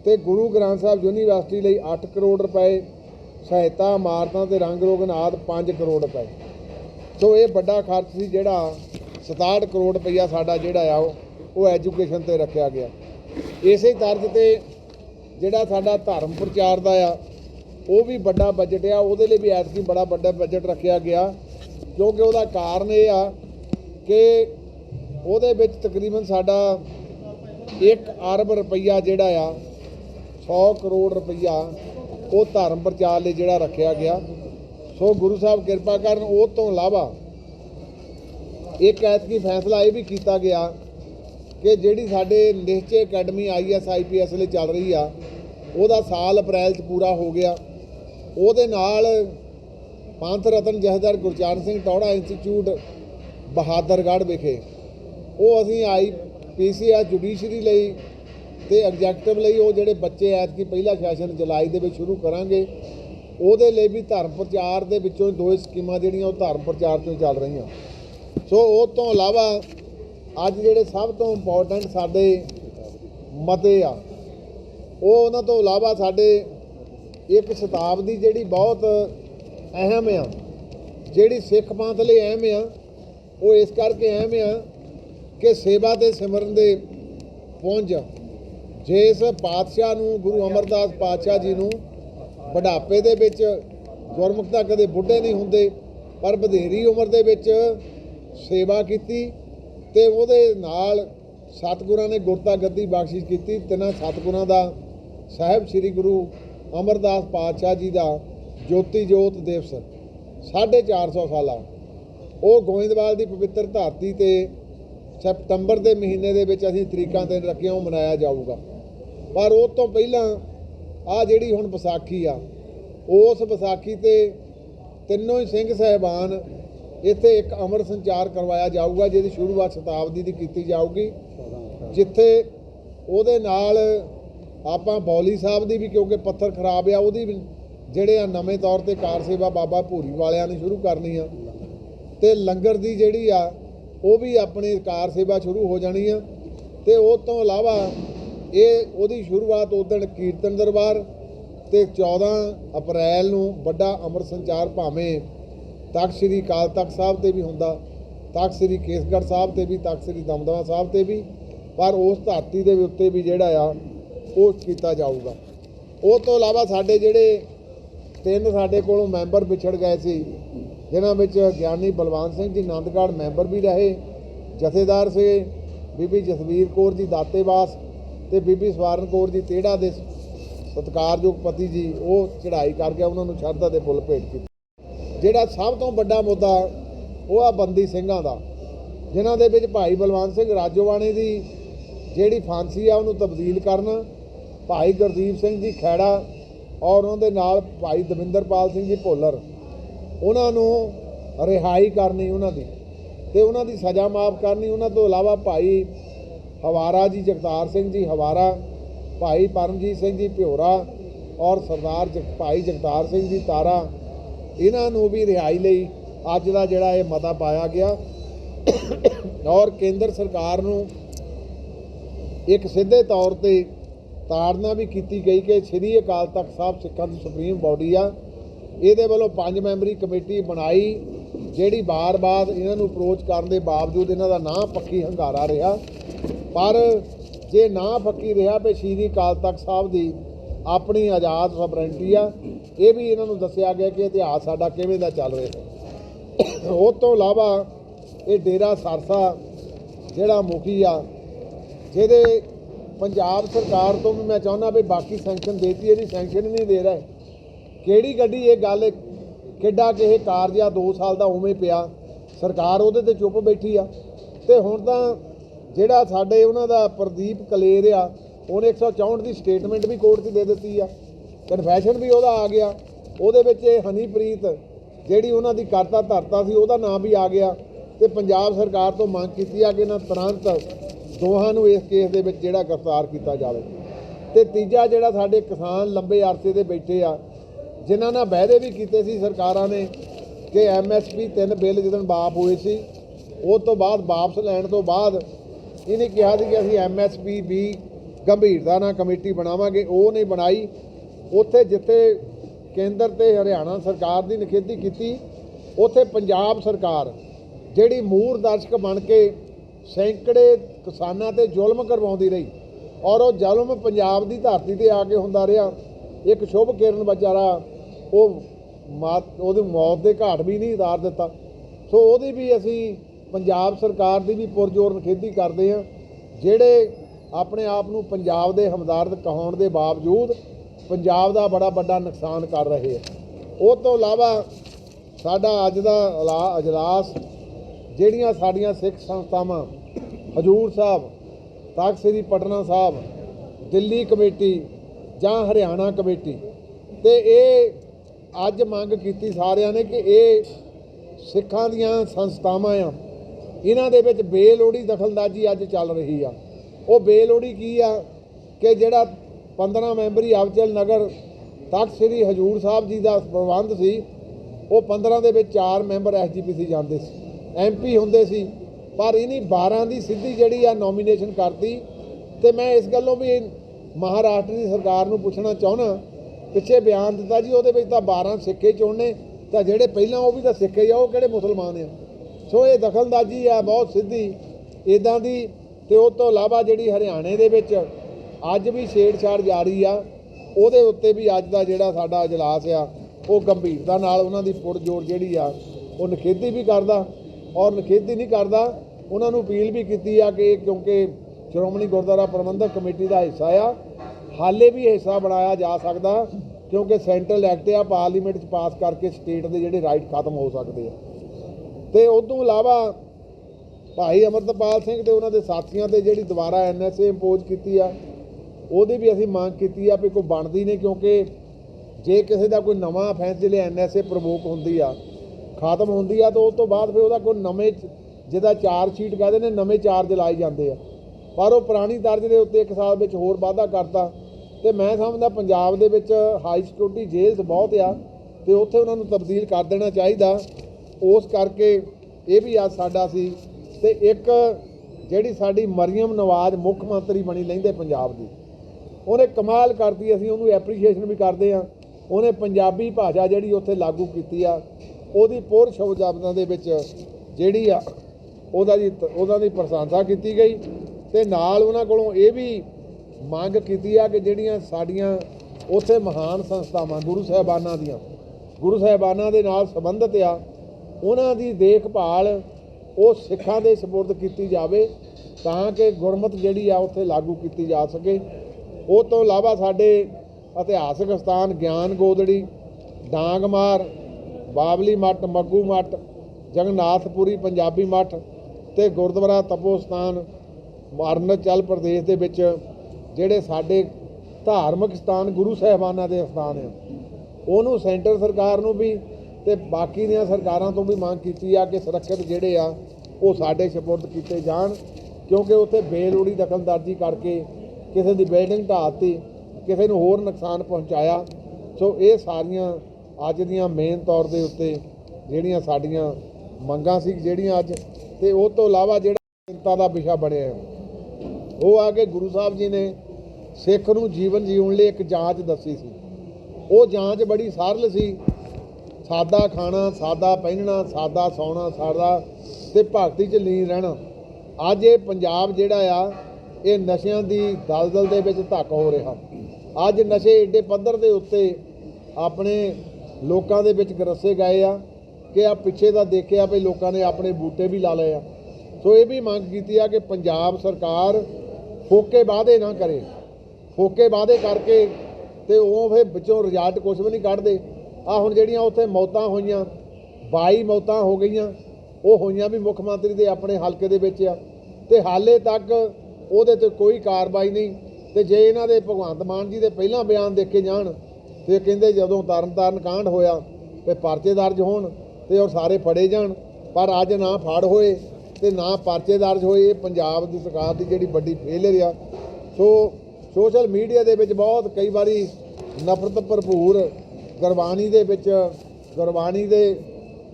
ਤੇ ਗੁਰੂ ਗ੍ਰੰਥ ਸਾਹਿਬ ਯੂਨੀਵਰਸਿਟੀ ਲਈ 8 ਕਰੋੜ ਰੁਪਏ, ਸਹਾਇਤਾ, ਇਮਾਰਤਾਂ ਤੇ ਰੰਗ ਰੋਗਨ ਆਦਿ 5 ਕਰੋੜ ਰੁਪਏ। ਸੋ ਇਹ ਵੱਡਾ ਖਰਚ ਸੀ ਜਿਹੜਾ 67 ਕਰੋੜ ਰੁਪਈਆ ਸਾਡਾ ਜਿਹੜਾ ਆ, ਉਹ ਉਹ ਐਜੂਕੇਸ਼ਨ ਤੇ ਰੱਖਿਆ ਗਿਆ। ਇਸੇ ਤਰਜ਼ ਤੇ ਜਿਹੜਾ ਸਾਡਾ ਧਰਮ ਪ੍ਰਚਾਰ ਦਾ ਆ, ਉਹ ਵੀ ਵੱਡਾ ਬਜਟ ਆ, ਉਹਦੇ ਲਈ ਵੀ ਐਤਕੀ ਬੜਾ ਵੱਡਾ ਬਜਟ ਰੱਖਿਆ ਗਿਆ। ਕਿਉਂਕਿ ਉਹਦਾ ਕਾਰਨ ਇਹ ਆ ਕਿ ਉਹਦੇ ਵਿੱਚ ਤਕਰੀਬਨ ਸਾਡਾ 1 ਅਰਬ ਰੁਪਈਆ ਜਿਹੜਾ ਆ 100 ਕਰੋੜ ਰੁਪਈਆ ਉਹ ਧਰਮ ਪ੍ਰਚਾਰ ਲਈ ਜਿਹੜਾ ਰੱਖਿਆ ਗਿਆ। ਸੋ ਗੁਰੂ ਸਾਹਿਬ ਕਿਰਪਾ ਕਰਨ ਉਹ ਤੋਂ ਇਲਾਵਾ ਇੱਕ ਐਤਕੀ ਫੈਸਲਾ ਇਹ ਵੀ ਕੀਤਾ ਗਿਆ ਕਿ ਜਿਹੜੀ ਸਾਡੇ ਨਿਸ਼ਚੇ ਅਕੈਡਮੀ ਆਈਐਸ ਆਈਪੀਐਸ ਲਈ ਚੱਲ ਰਹੀ ਆ, ਉਹਦਾ ਸਾਲ ਅਪ੍ਰੈਲ 'ਚ ਪੂਰਾ ਹੋ ਗਿਆ। ਉਹਦੇ ਨਾਲ ਪੰਥ ਰਤਨ ਜਹਦਰ ਗੁਰਚਰਨ ਸਿੰਘ ਟੌੜਾ ਇੰਸਟੀਚਿਊਟ ਬਹਾਦਰਗੜ੍ਹ ਵਿਖੇ ਉਹ ਅਸੀਂ ਆਈ ਪੀਸੀਆਰ ਜੁਡੀਸ਼ਰੀ ਲਈ ਤੇ ਐਗਜ਼ੈਕਟਿਵ ਲਈ ਉਹ ਜਿਹੜੇ ਬੱਚੇ ਐਤਕੀ ਪਹਿਲਾ ਸੈਸ਼ਨ ਜੁਲਾਈ ਦੇ ਵਿੱਚ ਸ਼ੁਰੂ ਕਰਾਂਗੇ, ਉਹਦੇ ਲਈ ਵੀ ਧਰਮ ਪ੍ਰਚਾਰ ਦੇ ਵਿੱਚੋਂ ਦੋ ਸਕੀਮਾਂ ਜਿਹੜੀਆਂ ਉਹ ਧਰਮ ਪ੍ਰਚਾਰ ਤੋਂ ਚੱਲ ਰਹੀਆਂ। ਸੋ ਉਹ ਤੋਂ ਇਲਾਵਾ ਅੱਜ ਜਿਹੜੇ ਸਭ ਤੋਂ ਇੰਪੋਰਟੈਂਟ ਸਾਡੇ ਮਤੇ ਆ, ਉਹ ਉਹਨਾਂ ਤੋਂ ਇਲਾਵਾ ਸਾਡੇ ਇੱਕ ਸ਼ਤਾਬਦੀ ਜਿਹੜੀ ਬਹੁਤ ਅਹਿਮ ਆ, ਜਿਹੜੀ ਸਿੱਖ ਪੰਥ ਲਈ ਅਹਿਮ ਆ, ਉਹ ਇਸ ਕਰਕੇ ਅਹਿਮ ਆ ਕਿ ਸੇਵਾ ਤੇ ਸਿਮਰਨ ਦੇ ਪਹੁੰਚ ਜਿਸ ਪਾਤਸ਼ਾਹ ਨੂੰ, ਗੁਰੂ ਅਮਰਦਾਸ ਪਾਤਸ਼ਾਹ ਜੀ ਨੂੰ ਬੁਢਾਪੇ ਦੇ ਵਿੱਚ ਗੁਰਮੁਖ ਤਾਂ ਕਦੇ ਬੁੱਢੇ ਨਹੀਂ ਹੁੰਦੇ, ਪਰ ਵਧੇਰੀ ਉਮਰ ਦੇ ਵਿੱਚ ਸੇਵਾ ਕੀਤੀ ਤੇ ਉਹਦੇ ਨਾਲ ਸਤਿਗੁਰਾਂ ਨੇ ਗੁਰਤਾ ਗੱਦੀ ਬਖਸ਼ਿਸ਼ ਕੀਤੀ, ਤਿੰਨਾਂ ਸਤਿਗੁਰਾਂ ਦਾ ਸਾਹਿਬ ਸ੍ਰੀ ਗੁਰੂ ਅਮਰਦਾਸ ਪਾਤਸ਼ਾਹ ਜੀ ਦਾ ਜੋਤੀ ਜੋਤ ਦਿਵਸ। 450 ਸਾਲਾ। ਉਹ ਗੋਇੰਦਵਾਲ ਦੀ ਪਵਿੱਤਰ ਧਰਤੀ ਤੇ ਸਤੰਬਰ ਦੇ ਮਹੀਨੇ ਦੇ ਵਿੱਚ ਅਸੀਂ ਤਰੀਕਾਂ ਤੇ ਰੱਖਿਆ, ਉਹ ਮਨਾਇਆ ਜਾਊਗਾ। ਪਰ ਉਹ ਤੋਂ ਪਹਿਲਾਂ ਆ ਜਿਹੜੀ ਹੁਣ ਵਿਸਾਖੀ ਆ, ਉਸ ਵਿਸਾਖੀ ਤੇ ਤਿੰਨੋਂ ਹੀ ਸਿੰਘ ਸਹਿਬਾਨ ਇੱਥੇ ਇੱਕ ਅਮਰ ਸੰਚਾਰ ਕਰਵਾਇਆ ਜਾਊਗਾ, ਜਿਹਦੀ ਸ਼ੁਰੂਆਤ ਸ਼ਤਾਬਦੀ ਦੀ ਕੀਤੀ ਜਾਊਗੀ, ਜਿੱਥੇ ਉਹਦੇ ਨਾਲ ਆਪਾਂ ਬੌਲੀ ਸਾਹਿਬ ਦੀ ਵੀ, ਕਿਉਂਕਿ ਪੱਥਰ ਖਰਾਬ ਆ, ਉਹਦੀ ਵੀ ਜਿਹੜੇ ਆ ਨਵੇਂ ਤੌਰ ਤੇ ਕਾਰ ਸੇਵਾ ਬਾਬਾ ਭੂਰੀ ਵਾਲਿਆਂ ਨੇ ਸ਼ੁਰੂ ਕਰਨੀ ਆ। ਤੇ ਲੰਗਰ ਦੀ ਜਿਹੜੀ ਆ ਉਹ ਵੀ ਆਪਣੀ ਕਾਰ ਸੇਵਾ ਸ਼ੁਰੂ ਹੋ ਜਾਣੀ ਆ। ਤੇ ਉਹ ਤੋਂ ਇਲਾਵਾ ਇਹ ਉਹਦੀ ਸ਼ੁਰੂਆਤ ਉਦਣ ਕੀਰਤਨ ਦਰਬਾਰ ਤੇ 14 ਅਪ੍ਰੈਲ ਨੂੰ ਵੱਡਾ ਅਮਰ ਸੰਚਾਰ ਭਾਵੇਂ ਤਖਤ ਸ੍ਰੀ ਅਕਾਲ ਤਖਤ ਸਾਹਿਬ ਤੇ ਵੀ ਹੁੰਦਾ, ਤਖਤ ਸ੍ਰੀ ਕੇਸਗੜ੍ਹ ਸਾਹਿਬ ਤੇ ਵੀ, ਤਖਤ ਸ੍ਰੀ ਦਮਦਮਾ ਸਾਹਿਬ ਤੇ ਵੀ, ਪਰ ਉਸ ਧਰਤੀ ਦੇ ਉੱਤੇ ਵੀ ਜਿਹੜਾ ਆ, ਉਹ ਕੀਤਾ ਜਾਊਗਾ। ਉਹ ਤੋਂ ਇਲਾਵਾ ਸਾਡੇ ਜਿਹੜੇ ਤਿੰਨ ਸਾਡੇ ਕੋਲੋਂ ਮੈਂਬਰ ਵਿਛੜ ਗਏ ਸੀ, ਜਿਨ੍ਹਾਂ ਵਿੱਚ ਗਿਆਨੀ ਬਲਵੰਤ ਸਿੰਘ ਜੀ ਆਨੰਦਗੜ੍ਹ ਮੈਂਬਰ ਵੀ ਰਹੇ, ਜਥੇਦਾਰ ਸੀ, ਬੀਬੀ ਜਸਵੀਰ ਕੌਰ ਜੀ ਦਾਤੇਵਾਸ ਤੇ ਬੀਬੀ ਸਵਾਰਨ ਕੌਰ ਜੀ ਤੇੜਾ ਦੇ ਸਤਿਕਾਰਯੋਗ ਪਤੀ ਜੀ, ਉਹ ਚੜ੍ਹਾਈ ਕਰਕੇ ਉਹਨਾਂ ਨੂੰ ਸ਼ਰਧਾ ਦੇ ਫੁੱਲ ਭੇਟ ਕੀਤੇ। ਜਿਹੜਾ ਸਭ ਤੋਂ ਵੱਡਾ ਮੁੱਦਾ ਉਹ ਆ ਬੰਦੀ ਸਿੰਘਾਂ ਦਾ, ਜਿਨ੍ਹਾਂ ਦੇ ਵਿੱਚ ਭਾਈ ਬਲਵੰਤ ਸਿੰਘ ਰਾਜੋਵਾਣੇ ਦੀ ਜਿਹੜੀ ਫਾਂਸੀ ਆ ਉਹਨੂੰ ਤਬਦੀਲ ਕਰਨ, ਭਾਈ ਗੁਰਦੀਪ ਸਿੰਘ ਜੀ ਖੈੜਾ ਔਰ ਉਹਨਾਂ ਦੇ ਨਾਲ ਭਾਈ ਦਵਿੰਦਰਪਾਲ ਸਿੰਘ ਜੀ ਭੋਲਰ, ਉਹਨਾਂ ਨੂੰ ਰਿਹਾਈ ਕਰਨੀ ਉਹਨਾਂ ਦੀ ਤੇ ਉਹਨਾਂ ਦੀ ਸਜ਼ਾ ਮਾਫ ਕਰਨੀ। ਉਹਨਾਂ ਤੋਂ ਇਲਾਵਾ ਭਾਈ ਹਵਾਰਾ ਜੀ, ਜਗਤਾਰ ਸਿੰਘ ਜੀ ਹਵਾਰਾ, ਭਾਈ ਪਰਮਜੀਤ ਸਿੰਘ ਜੀ ਭਿਓਰਾ ਔਰ ਸਰਦਾਰ ਜਗ- ਭਾਈ ਜਗਤਾਰ ਸਿੰਘ ਜੀ ਤਾਰਾ, ਇਹਨਾਂ ਨੂੰ ਵੀ ਰਿਹਾਈ ਲਈ ਅੱਜ ਦਾ ਜਿਹੜਾ ਇਹ ਮਤਾ ਪਾਇਆ ਗਿਆ। ਔਰ ਕੇਂਦਰ ਸਰਕਾਰ ਨੂੰ ਇੱਕ ਸਿੱਧੇ ਤੌਰ ਤੇ ਤਾੜਨਾ ਵੀ ਕੀਤੀ ਗਈ ਕਿ ਸ੍ਰੀ ਅਕਾਲ ਤਖਤ ਸਾਹਿਬ ਸਿੱਖਾਂ ਦੀ ਸੁਪਰੀਮ ਬਾਡੀ ਆ। ਇਹਦੇ ਵੱਲੋਂ ਪੰਜ ਮੈਂਬਰੀ ਕਮੇਟੀ ਬਣਾਈ, ਜਿਹੜੀ ਬਾਰ-ਬਾਰ ਇਹਨਾਂ ਨੂੰ ਅਪਰੋਚ ਕਰਨ ਦੇ ਬਾਵਜੂਦ ਇਹਨਾਂ ਦਾ ਨਾਂ ਪੱਕੀ ਹੰਗਾਰਾ ਰਿਹਾ। ਪਰ ਜੇ ਨਾਂ ਪੱਕੀ ਰਿਹਾ ਵੀ ਸ੍ਰੀ ਅਕਾਲ ਤਖਤ ਸਾਹਿਬ ਦੀ ਆਪਣੀ ਆਜ਼ਾਦ ਸਬਰੈਂਟੀ ਆ। ਇਹ ਵੀ ਇਹਨਾਂ ਨੂੰ ਦੱਸਿਆ ਗਿਆ ਕਿ ਇਤਿਹਾਸ ਸਾਡਾ ਕਿਵੇਂ ਦਾ ਚੱਲ ਰਿਹਾ ਉਹ ਤੋਂ ਇਲਾਵਾ ਇਹ ਡੇਰਾ ਸਰਸਾ ਜਿਹੜਾ ਮੁਖੀ ਆ, ਜਿਹਦੇ ਪੰਜਾਬ ਸਰਕਾਰ ਤੋਂ ਵੀ ਮੈਂ ਚਾਹੁੰਦਾ ਵੀ ਬਾਕੀ ਸੈਂਕਸ਼ਨ ਦੇਤੀ, ਇਹਦੀ ਸੈਂਕਸ਼ਨ ਹੀ ਨਹੀਂ ਦੇ ਰਹੇ। ਕਿਹੜੀ ਗੱਡੀ, ਇਹ ਗੱਲ ਕਿੱਡਾ ਕਿ ਇਹ ਕਾਰਜ ਆ 2 ਸਾਲ ਦਾ ਉਵੇਂ ਪਿਆ। ਸਰਕਾਰ ਉਹਦੇ ਤੇ ਚੁੱਪ ਬੈਠੀ ਆ। ਤੇ ਹੁਣ ਤਾਂ ਜਿਹੜਾ ਸਾਡੇ ਉਹਨਾਂ ਦਾ ਪ੍ਰਦੀਪ ਕਲੇਰ ਆ, ਉਹਨੇ 164 ਦੀ ਸਟੇਟਮੈਂਟ ਵੀ ਕੋਰਟ 'ਚ ਦੇ ਦਿੱਤੀ ਆ। ਕਨਫੈਸ਼ਨ ਵੀ ਉਹਦਾ ਆ ਗਿਆ। ਉਹਦੇ ਵਿੱਚ ਇਹ ਹਨੀਪ੍ਰੀਤ, ਜਿਹੜੀ ਉਹਨਾਂ ਦੀ ਕਰਤਾ ਧਰਤਾ ਸੀ, ਉਹਦਾ ਨਾਮ ਵੀ ਆ ਗਿਆ। ਤੇ ਪੰਜਾਬ ਸਰਕਾਰ ਤੋਂ ਮੰਗ ਕੀਤੀ ਆ ਕਿ ਇਹਨਾਂ ਤੁਰੰਤ ਦੋਹਾਂ ਨੂੰ ਇਸ ਕੇਸ ਦੇ ਵਿੱਚ ਜਿਹੜਾ ਗ੍ਰਿਫਤਾਰ ਕੀਤਾ ਜਾਵੇ। ਤੇ ਤੀਜਾ ਜਿਹੜਾ ਸਾਡੇ ਕਿਸਾਨ ਲੰਬੇ ਅਰਸੇ ਦੇ ਬੈਠੇ ਆ, ਜਿਨ੍ਹਾਂ ਨਾਲ ਵਾਅਦੇ ਵੀ ਕੀਤੇ ਸੀ ਸਰਕਾਰਾਂ ਨੇ ਕਿ ਐਮਐਸਪੀ ਤਿੰਨ ਬਿੱਲ ਜਦੋਂ ਬਾਪ ਹੋਏ ਸੀ, ਉਹ ਤੋਂ ਬਾਅਦ ਵਾਪਸ ਲੈਣ ਤੋਂ ਬਾਅਦ ਇਹਨੇ ਕਿਹਾ ਸੀ ਕਿ ਅਸੀਂ ਐਮਐਸਪੀ ਵੀ ਗੰਭੀਰਤਾ ਨਾਲ ਕਮੇਟੀ ਬਣਾਵਾਂਗੇ, ਉਹ ਨਹੀਂ ਬਣਾਈ। ਉੱਥੇ ਜਿੱਥੇ ਕੇਂਦਰ ਤੇ ਹਰਿਆਣਾ ਸਰਕਾਰ ਦੀ ਨਿਖੇਧੀ ਕੀਤੀ, ਉੱਥੇ ਪੰਜਾਬ ਸਰਕਾਰ ਜਿਹੜੀ ਮੂਰ ਦਰਸ਼ਕ ਬਣ ਕੇ ਸੈਂਕੜੇ ਕਿਸਾਨਾਂ ਤੇ ਜ਼ੁਲਮ ਕਰਵਾਉਂਦੀ ਰਹੀ ਔਰ ਉਹ ਜ਼ੁਲਮ ਪੰਜਾਬ ਦੀ ਧਰਤੀ ਤੇ ਆ ਕੇ ਹੁੰਦਾ ਰਿਹਾ। ਇੱਕ ਸ਼ੁਭ ਕਿਰਨ ਵਿਚਾਰਾ ਉਹ ਮਾਤ ਉਹਦੀ ਮੌਤ ਦੇ ਘਾਟ ਵੀ ਨਹੀਂ ਉਤਾਰ ਦਿੱਤਾ। ਸੋ ਉਹਦੀ ਵੀ ਅਸੀਂ ਪੰਜਾਬ ਸਰਕਾਰ ਦੀ ਵੀ ਪੁਰਜੋਰ ਨਿਖੇਧੀ ਕਰਦੇ ਹਾਂ। ਜਿਹੜੇ ਆਪਣੇ ਆਪ ਨੂੰ ਪੰਜਾਬ ਦੇ ਹਮਦਰਦ ਕਹਾਉਣ ਦੇ ਬਾਵਜੂਦ ਪੰਜਾਬ ਦਾ ਬੜਾ ਵੱਡਾ ਨੁਕਸਾਨ ਕਰ ਰਹੇ ਆ। ਉਹ ਤੋਂ ਇਲਾਵਾ ਸਾਡਾ ਅੱਜ ਦਾ ਇਲਾ- ਅਜਲਾਸ, ਜਿਹੜੀਆਂ ਸਾਡੀਆਂ ਸਿੱਖ ਸੰਸਥਾਵਾਂ ਹਜੂਰ ਸਾਹਿਬ ਤਖਤ ਸ੍ਰੀ ਪਟਨਾ ਸਾਹਿਬ, ਦਿੱਲੀ ਕਮੇਟੀ ਜਾਂ ਹਰਿਆਣਾ ਕਮੇਟੀ। ਤੇ ਇਹ ਅੱਜ ਮੰਗ ਕੀਤੀ ਸਾਰਿਆਂ ਨੇ ਕਿ ਇਹ ਸਿੱਖਾਂ ਦੀਆਂ ਸੰਸਥਾਵਾਂ ਆ। ਇਹਨਾਂ ਦੇ ਵਿੱਚ ਬੇਲੋੜੀ ਦਖਲਅੰਦਾਜ਼ੀ ਅੱਜ ਚੱਲ ਰਹੀ ਆ। ਉਹ ਬੇਲੋੜੀ ਕੀ ਆ ਕਿ ਜਿਹੜਾ 15 ਮੈਂਬਰੀ ਅਵਚਲ ਨਗਰ ਤਖਤ ਸ੍ਰੀ ਹਜੂਰ ਸਾਹਿਬ ਜੀ ਦਾ ਪ੍ਰਬੰਧ ਸੀ, ਉਹ 15 ਦੇ ਵਿੱਚ 4 ਮੈਂਬਰ ਐਸਜੀਪੀਸੀ ਜਾਂਦੇ ਸੀ। ਐਮਪੀ ਹੁੰਦੇ ਸੀ ਪਰ ਇਹਨੀ 12 ਦੀ ਸਿੱਧੀ ਜਿਹੜੀ ਆ ਨੋਮੀਨੇਸ਼ਨ ਕਰਤੀ ਤੇ ਮੈਂ ਇਸ ਗੱਲੋਂ ਵੀ ਮਹਾਰਾਸ਼ਟਰ ਦੀ ਸਰਕਾਰ ਨੂੰ ਪੁੱਛਣਾ ਚਾਹੁੰਦਾ ਪਿੱਛੇ ਬਿਆਨ ਦਿੱਤਾ ਜੀ, ਉਹਦੇ ਵਿੱਚ ਤਾਂ 12 ਸਿੱਖੇ ਚੁਣਨੇ, ਤਾਂ ਜਿਹੜੇ ਪਹਿਲਾਂ ਉਹ ਵੀ ਤਾਂ ਸਿੱਖੇ ਆ, ਉਹ ਕਿਹੜੇ ਮੁਸਲਮਾਨ ਆ? ਸੋ ਇਹ ਦਖਲਅੰਦਾਜ਼ੀ ਆ, ਬਹੁਤ ਸਿੱਧੀ। ਇਦਾਂ ਦੀ, ਤੇ ਉਹ ਤੋਂ ਇਲਾਵਾ ਜਿਹੜੀ ਹਰਿਆਣੇ ਦੇ ਵਿੱਚ ਅੱਜ ਵੀ ਛੇੜਛਾੜ ਜਾਰੀ ਆ, ਉਹਦੇ ਉੱਤੇ ਵੀ ਅੱਜ ਦਾ ਜਿਹੜਾ ਸਾਡਾ ਇਜਲਾਸ ਆ, ਉਹ ਗੰਭੀਰਤਾ ਨਾਲ ਉਹਨਾਂ ਦੀ ਪੁਰਜੋਰ ਜਿਹੜੀ ਆ, ਉਹ ਨਿਖੇਧੀ ਵੀ ਕਰਦਾ ਔਰ ਨਿਖੇਧੀ ਨਹੀਂ ਕਰਦਾ। ਉਹਨਾਂ ਨੂੰ ਅਪੀਲ ਵੀ ਕੀਤੀ ਆ ਕਿ ਕਿਉਂਕਿ ਸ਼੍ਰੋਮਣੀ ਗੁਰਦੁਆਰਾ ਪ੍ਰਬੰਧਕ ਕਮੇਟੀ ਦਾ ਹਿੱਸਾ ਆ, ਹਾਲੇ ਵੀ ਹਿੱਸਾ ਬਣਾਇਆ ਜਾ ਸਕਦਾ ਕਿਉਂਕਿ ਸੈਂਟਰਲ ਐਕਟ ਆ, ਪਾਰਲੀਮੈਂਟ 'ਚ ਪਾਸ ਕਰਕੇ ਸਟੇਟ ਦੇ ਜਿਹੜੇ ਰਾਈਟ ਖਤਮ ਹੋ ਸਕਦੇ ਆ। ਤੇ ਉਸ ਤੋਂ ਇਲਾਵਾ ਭਾਈ ਅਮਰਤਪਾਲ ਸਿੰਘ ਤੇ ਉਹਨਾਂ ਦੇ ਸਾਥੀਆਂ ਤੇ ਜਿਹੜੀ ਦੁਬਾਰਾ ਐਨਐਸਏ ਇੰਪੋਜ਼ ਕੀਤੀ ਆ, ਉਹਦੀ ਵੀ ਅਸੀਂ ਮੰਗ ਕੀਤੀ ਆ ਵੀ ਕੋਈ ਬਣਦੀ ਨਹੀਂ ਕਿਉਂਕਿ ਜੇ ਕਿਸੇ ਦਾ ਕੋਈ ਨਵਾਂ ਅਫੈਂਸ ਜਿਹੜੇ ਐਨਐਸਏ ਪ੍ਰਵੋਕ ਹੁੰਦੀ ਆ, ਖਤਮ ਹੁੰਦੀ ਆ, ਤਾਂ ਉਸ ਤੋਂ ਬਾਅਦ ਫਿਰ ਉਹਦਾ ਕੋਈ ਨਵੇਂ ਜਿਹਦਾ ਚਾਰ ਸ਼ੀਟ ਕਹਿੰਦੇ ਨੇ, ਨਵੇਂ ਚਾਰਜ ਲਾਏ ਜਾਂਦੇ ਆ। ਪਰ ਉਹ ਪੁਰਾਣੀ ਦਰਜ ਦੇ ਉੱਤੇ ਇੱਕ ਸਾਲ ਵਿੱਚ ਹੋਰ ਵਾਧਾ ਕਰਤਾ। ਤੇ ਮੈਂ ਸਮਝਦਾ ਪੰਜਾਬ ਦੇ ਵਿੱਚ ਹਾਈ ਸਿਕਿਉਰਿਟੀ ਜੇਲ੍ਹ ਬਹੁਤ ਆ, ਤੇ ਉੱਥੇ ਉਹਨਾਂ ਨੂੰ ਤਬਦੀਲ ਕਰ ਦੇਣਾ ਚਾਹੀਦਾ। ਉਸ ਕਰਕੇ ਇਹ ਵੀ ਅੱਜ ਸਾਡਾ ਸੀ। ਤੇ ਇੱਕ ਜਿਹੜੀ ਸਾਡੀ ਮਰੀਮ ਨਵਾਜ਼ ਮੁੱਖ ਮੰਤਰੀ ਬਣੀ ਲੈਂਦੇ ਪੰਜਾਬ ਦੀ। ਉਹਨੇ ਕਮਾਲ ਕਰਤੀ, ਅਸੀਂ ਉਹਨੂੰ ਐਪਰੀਸ਼ੀਏਸ਼ਨ ਵੀ ਕਰਦੇ ਆ ਉਹਨੇ ਪੰਜਾਬੀ ਭਾਸ਼ਾ ਜਿਹੜੀ ਉੱਥੇ ਲਾਗੂ ਕੀਤੀ ਆ, ਉਹਦੀ ਪੁਰ ਸ਼ਬਦਾਂ ਦੇ ਵਿੱਚ ਜਿਹੜੀ ਆ ਉਹਦਾ ਦੀ ਉਹਦਾ ਦੀ ਪ੍ਰਸ਼ੰਸਾ ਕੀਤੀ ਗਈ ਤੇ ਨਾਲ ਉਹਨਾਂ ਕੋਲੋਂ ਇਹ ਵੀ ਮੰਗ ਕੀਤੀ ਆ ਕਿ ਜਿਹੜੀਆਂ ਸਾਡੀਆਂ ਉੱਥੇ ਮਹਾਨ ਸੰਸਥਾਵਾਂ ਗੁਰੂ ਸਾਹਿਬਾਨਾਂ ਦੀਆਂ, ਗੁਰੂ ਸਾਹਿਬਾਨਾਂ ਦੇ ਨਾਲ ਸੰਬੰਧਿਤ ਆ, ਉਹਨਾਂ ਦੀ ਦੇਖਭਾਲ ਉਹ ਸਿੱਖਾਂ ਦੇ ਸਪੁਰਦ ਕੀਤੀ ਜਾਵੇ ਤਾਂ ਕਿ ਗੁਰਮਤ ਜਿਹੜੀ ਆ ਉੱਥੇ ਲਾਗੂ ਕੀਤੀ ਜਾ ਸਕੇ। ਉਹ ਤੋਂ ਇਲਾਵਾ ਸਾਡੇ ਇਤਿਹਾਸਕ ਸਥਾਨ ਗਿਆਨ ਗੋਦੜੀ ਡਾਂਗਮਾਰ ਬਾਬਲੀ ਮੱਟ ਮੱਗੂ ਮੱਟ ਜਗਨਾਥਪੁਰੀ ਪੰਜਾਬੀ ਮੱਠ ਤੇ ਗੁਰਦੁਆਰਾ ਤਪੋ ਸਥਾਨ ਅਰੁਣਾਚਲ ਪ੍ਰਦੇਸ਼ ਦੇ ਵਿੱਚ, ਜਿਹੜੇ ਸਾਡੇ ਧਾਰਮਿਕ ਸਥਾਨ ਗੁਰੂ ਸਾਹਿਬਾਨਾਂ ਦੇ ਸਥਾਨ ਆ। ਉਹਨੂੰ ਸੈਂਟਰ ਸਰਕਾਰ ਨੂੰ ਵੀ ਤੇ ਬਾਕੀ ਦੀਆਂ ਸਰਕਾਰਾਂ ਤੋਂ ਵੀ ਮੰਗ ਕੀਤੀ ਆ ਕਿ ਸੁਰੱਖਿਅਤ ਜਿਹੜੇ ਆ, ਉਹ ਸਾਡੇ ਸਪੁਰਦ ਕੀਤੇ ਜਾਣ, ਕਿਉਂਕਿ ਉੱਥੇ ਬੇਲੋੜੀ ਦਖਲਅੰਦਾਜ਼ੀ ਕਰਕੇ ਕਿਸੇ ਦੀ ਬਿਲਡਿੰਗ ਢਾਹਤੀ, ਕਿਸੇ ਨੂੰ ਹੋਰ ਨੁਕਸਾਨ ਪਹੁੰਚਾਇਆ। ਸੋ ਇਹ ਸਾਰੀਆਂ ਅੱਜ ਦੀਆਂ ਮੇਨ ਤੌਰ ਦੇ ਉੱਤੇ ਜਿਹੜੀਆਂ ਸਾਡੀਆਂ ਮੰਗਾਂ ਸੀ ਜਿਹੜੀਆਂ ਅੱਜ, ਤੇ ਉਹ ਤੋਂ ਇਲਾਵਾ ਜਿਹੜਾ ਚਿੰਤਾ ਦਾ ਵਿਸ਼ਾ ਬਣਿਆ ਉਹ ਆ ਕੇ ਗੁਰੂ ਸਾਹਿਬ ਜੀ ਨੇ ਸਿੱਖ ਨੂੰ ਜੀਵਨ ਜੀਉਣ ਲਈ ਇੱਕ ਜਾਂਚ ਦੱਸੀ ਸੀ। ਉਹ ਜਾਂਚ ਬੜੀ ਸਰਲ ਸੀ। ਸਾਦਾ ਖਾਣਾ, ਸਾਦਾ ਪਹਿਨਣਾ, ਸਾਦਾ ਸੌਣਾ, ਸਾਦਾ ਤੇ ਭਗਤੀ 'ਚ ਲੀਨ ਰਹਿਣਾ। ਅੱਜ ਇਹ ਪੰਜਾਬ ਜਿਹੜਾ ਆ, ਇਹ ਨਸ਼ਿਆਂ ਦੀ ਦਲਦਲ ਦੇ ਵਿੱਚ ਧੱਕ ਹੋ ਰਿਹਾ। ਅੱਜ ਨਸ਼ੇ ਏਡੇ ਪੱਧਰ ਦੇ ਉੱਤੇ ਆਪਣੇ ਲੋਕਾਂ ਦੇ ਵਿੱਚ ਗਰਸੇ ਗਏ ਆ। ਕਿ ਆ ਪਿੱਛੇ ਦਾ ਦੇਖਿਆ ਵੀ ਲੋਕਾਂ ਨੇ ਆਪਣੇ ਬੂਟੇ ਵੀ ਲਾ ਲਏ ਆ। ਸੋ ਇਹ ਵੀ ਮੰਗ ਕੀਤੀ ਆ ਕਿ ਪੰਜਾਬ ਸਰਕਾਰ ਫੋਕੇ ਵਾਅਦੇ ਨਾ ਕਰੇ। ਫੋਕੇ ਵਾਅਦੇ ਕਰਕੇ ਤੇ ਉਹ ਫਿਰ ਵਿੱਚੋਂ ਰਿਜ਼ਲਟ ਕੁਝ ਵੀ ਨਹੀਂ ਕੱਢਦੇ। ਆ ਹੁਣ ਜਿਹੜੀਆਂ ਉੱਥੇ ਮੌਤਾਂ ਹੋਈਆਂ 22 ਮੌਤਾਂ ਹੋ ਗਈਆਂ, ਉਹ ਹੋਈਆਂ ਵੀ ਮੁੱਖ ਮੰਤਰੀ ਦੇ ਆਪਣੇ ਹਲਕੇ ਦੇ ਵਿੱਚ ਆ। ਤੇ ਹਾਲੇ ਤੱਕ ਉਹਦੇ ਤੇ ਕੋਈ ਕਾਰਵਾਈ ਨਹੀਂ। ਤੇ ਜੇ ਇਹਨਾਂ ਦੇ ਭਗਵੰਤ ਮਾਨ ਜੀ ਦੇ ਪਹਿਲਾਂ ਬਿਆਨ ਦੇਖੇ ਜਾਣ, ਤੇ ਕਹਿੰਦੇ ਜਦੋਂ ਤਰਨਤਾਰਨ ਕਾਂਡ ਹੋਇਆ ਤੇ ਪਰਚੇ ਦਰਜ ਹੋਣ। ਤੇ ਔਰ ਸਾਰੇ ਫੜੇ ਜਾਣ, ਪਰ ਅੱਜ ਨਾ ਫੜ ਹੋਏ ਤੇ ਨਾ ਪਰਚੇ ਦਰਜ ਹੋਏ, ਇਹ ਪੰਜਾਬ ਦੀ ਸਰਕਾਰ ਦੀ ਜਿਹੜੀ ਵੱਡੀ ਫੇਲਿਅਰ ਆ। ਸੋ ਸੋਸ਼ਲ ਮੀਡੀਆ ਦੇ ਵਿੱਚ ਬਹੁਤ ਕਈ ਵਾਰੀ ਨਫ਼ਰਤ ਭਰਪੂਰ ਗੁਰਬਾਣੀ ਦੇ ਵਿੱਚ, ਗੁਰਬਾਣੀ ਦੇ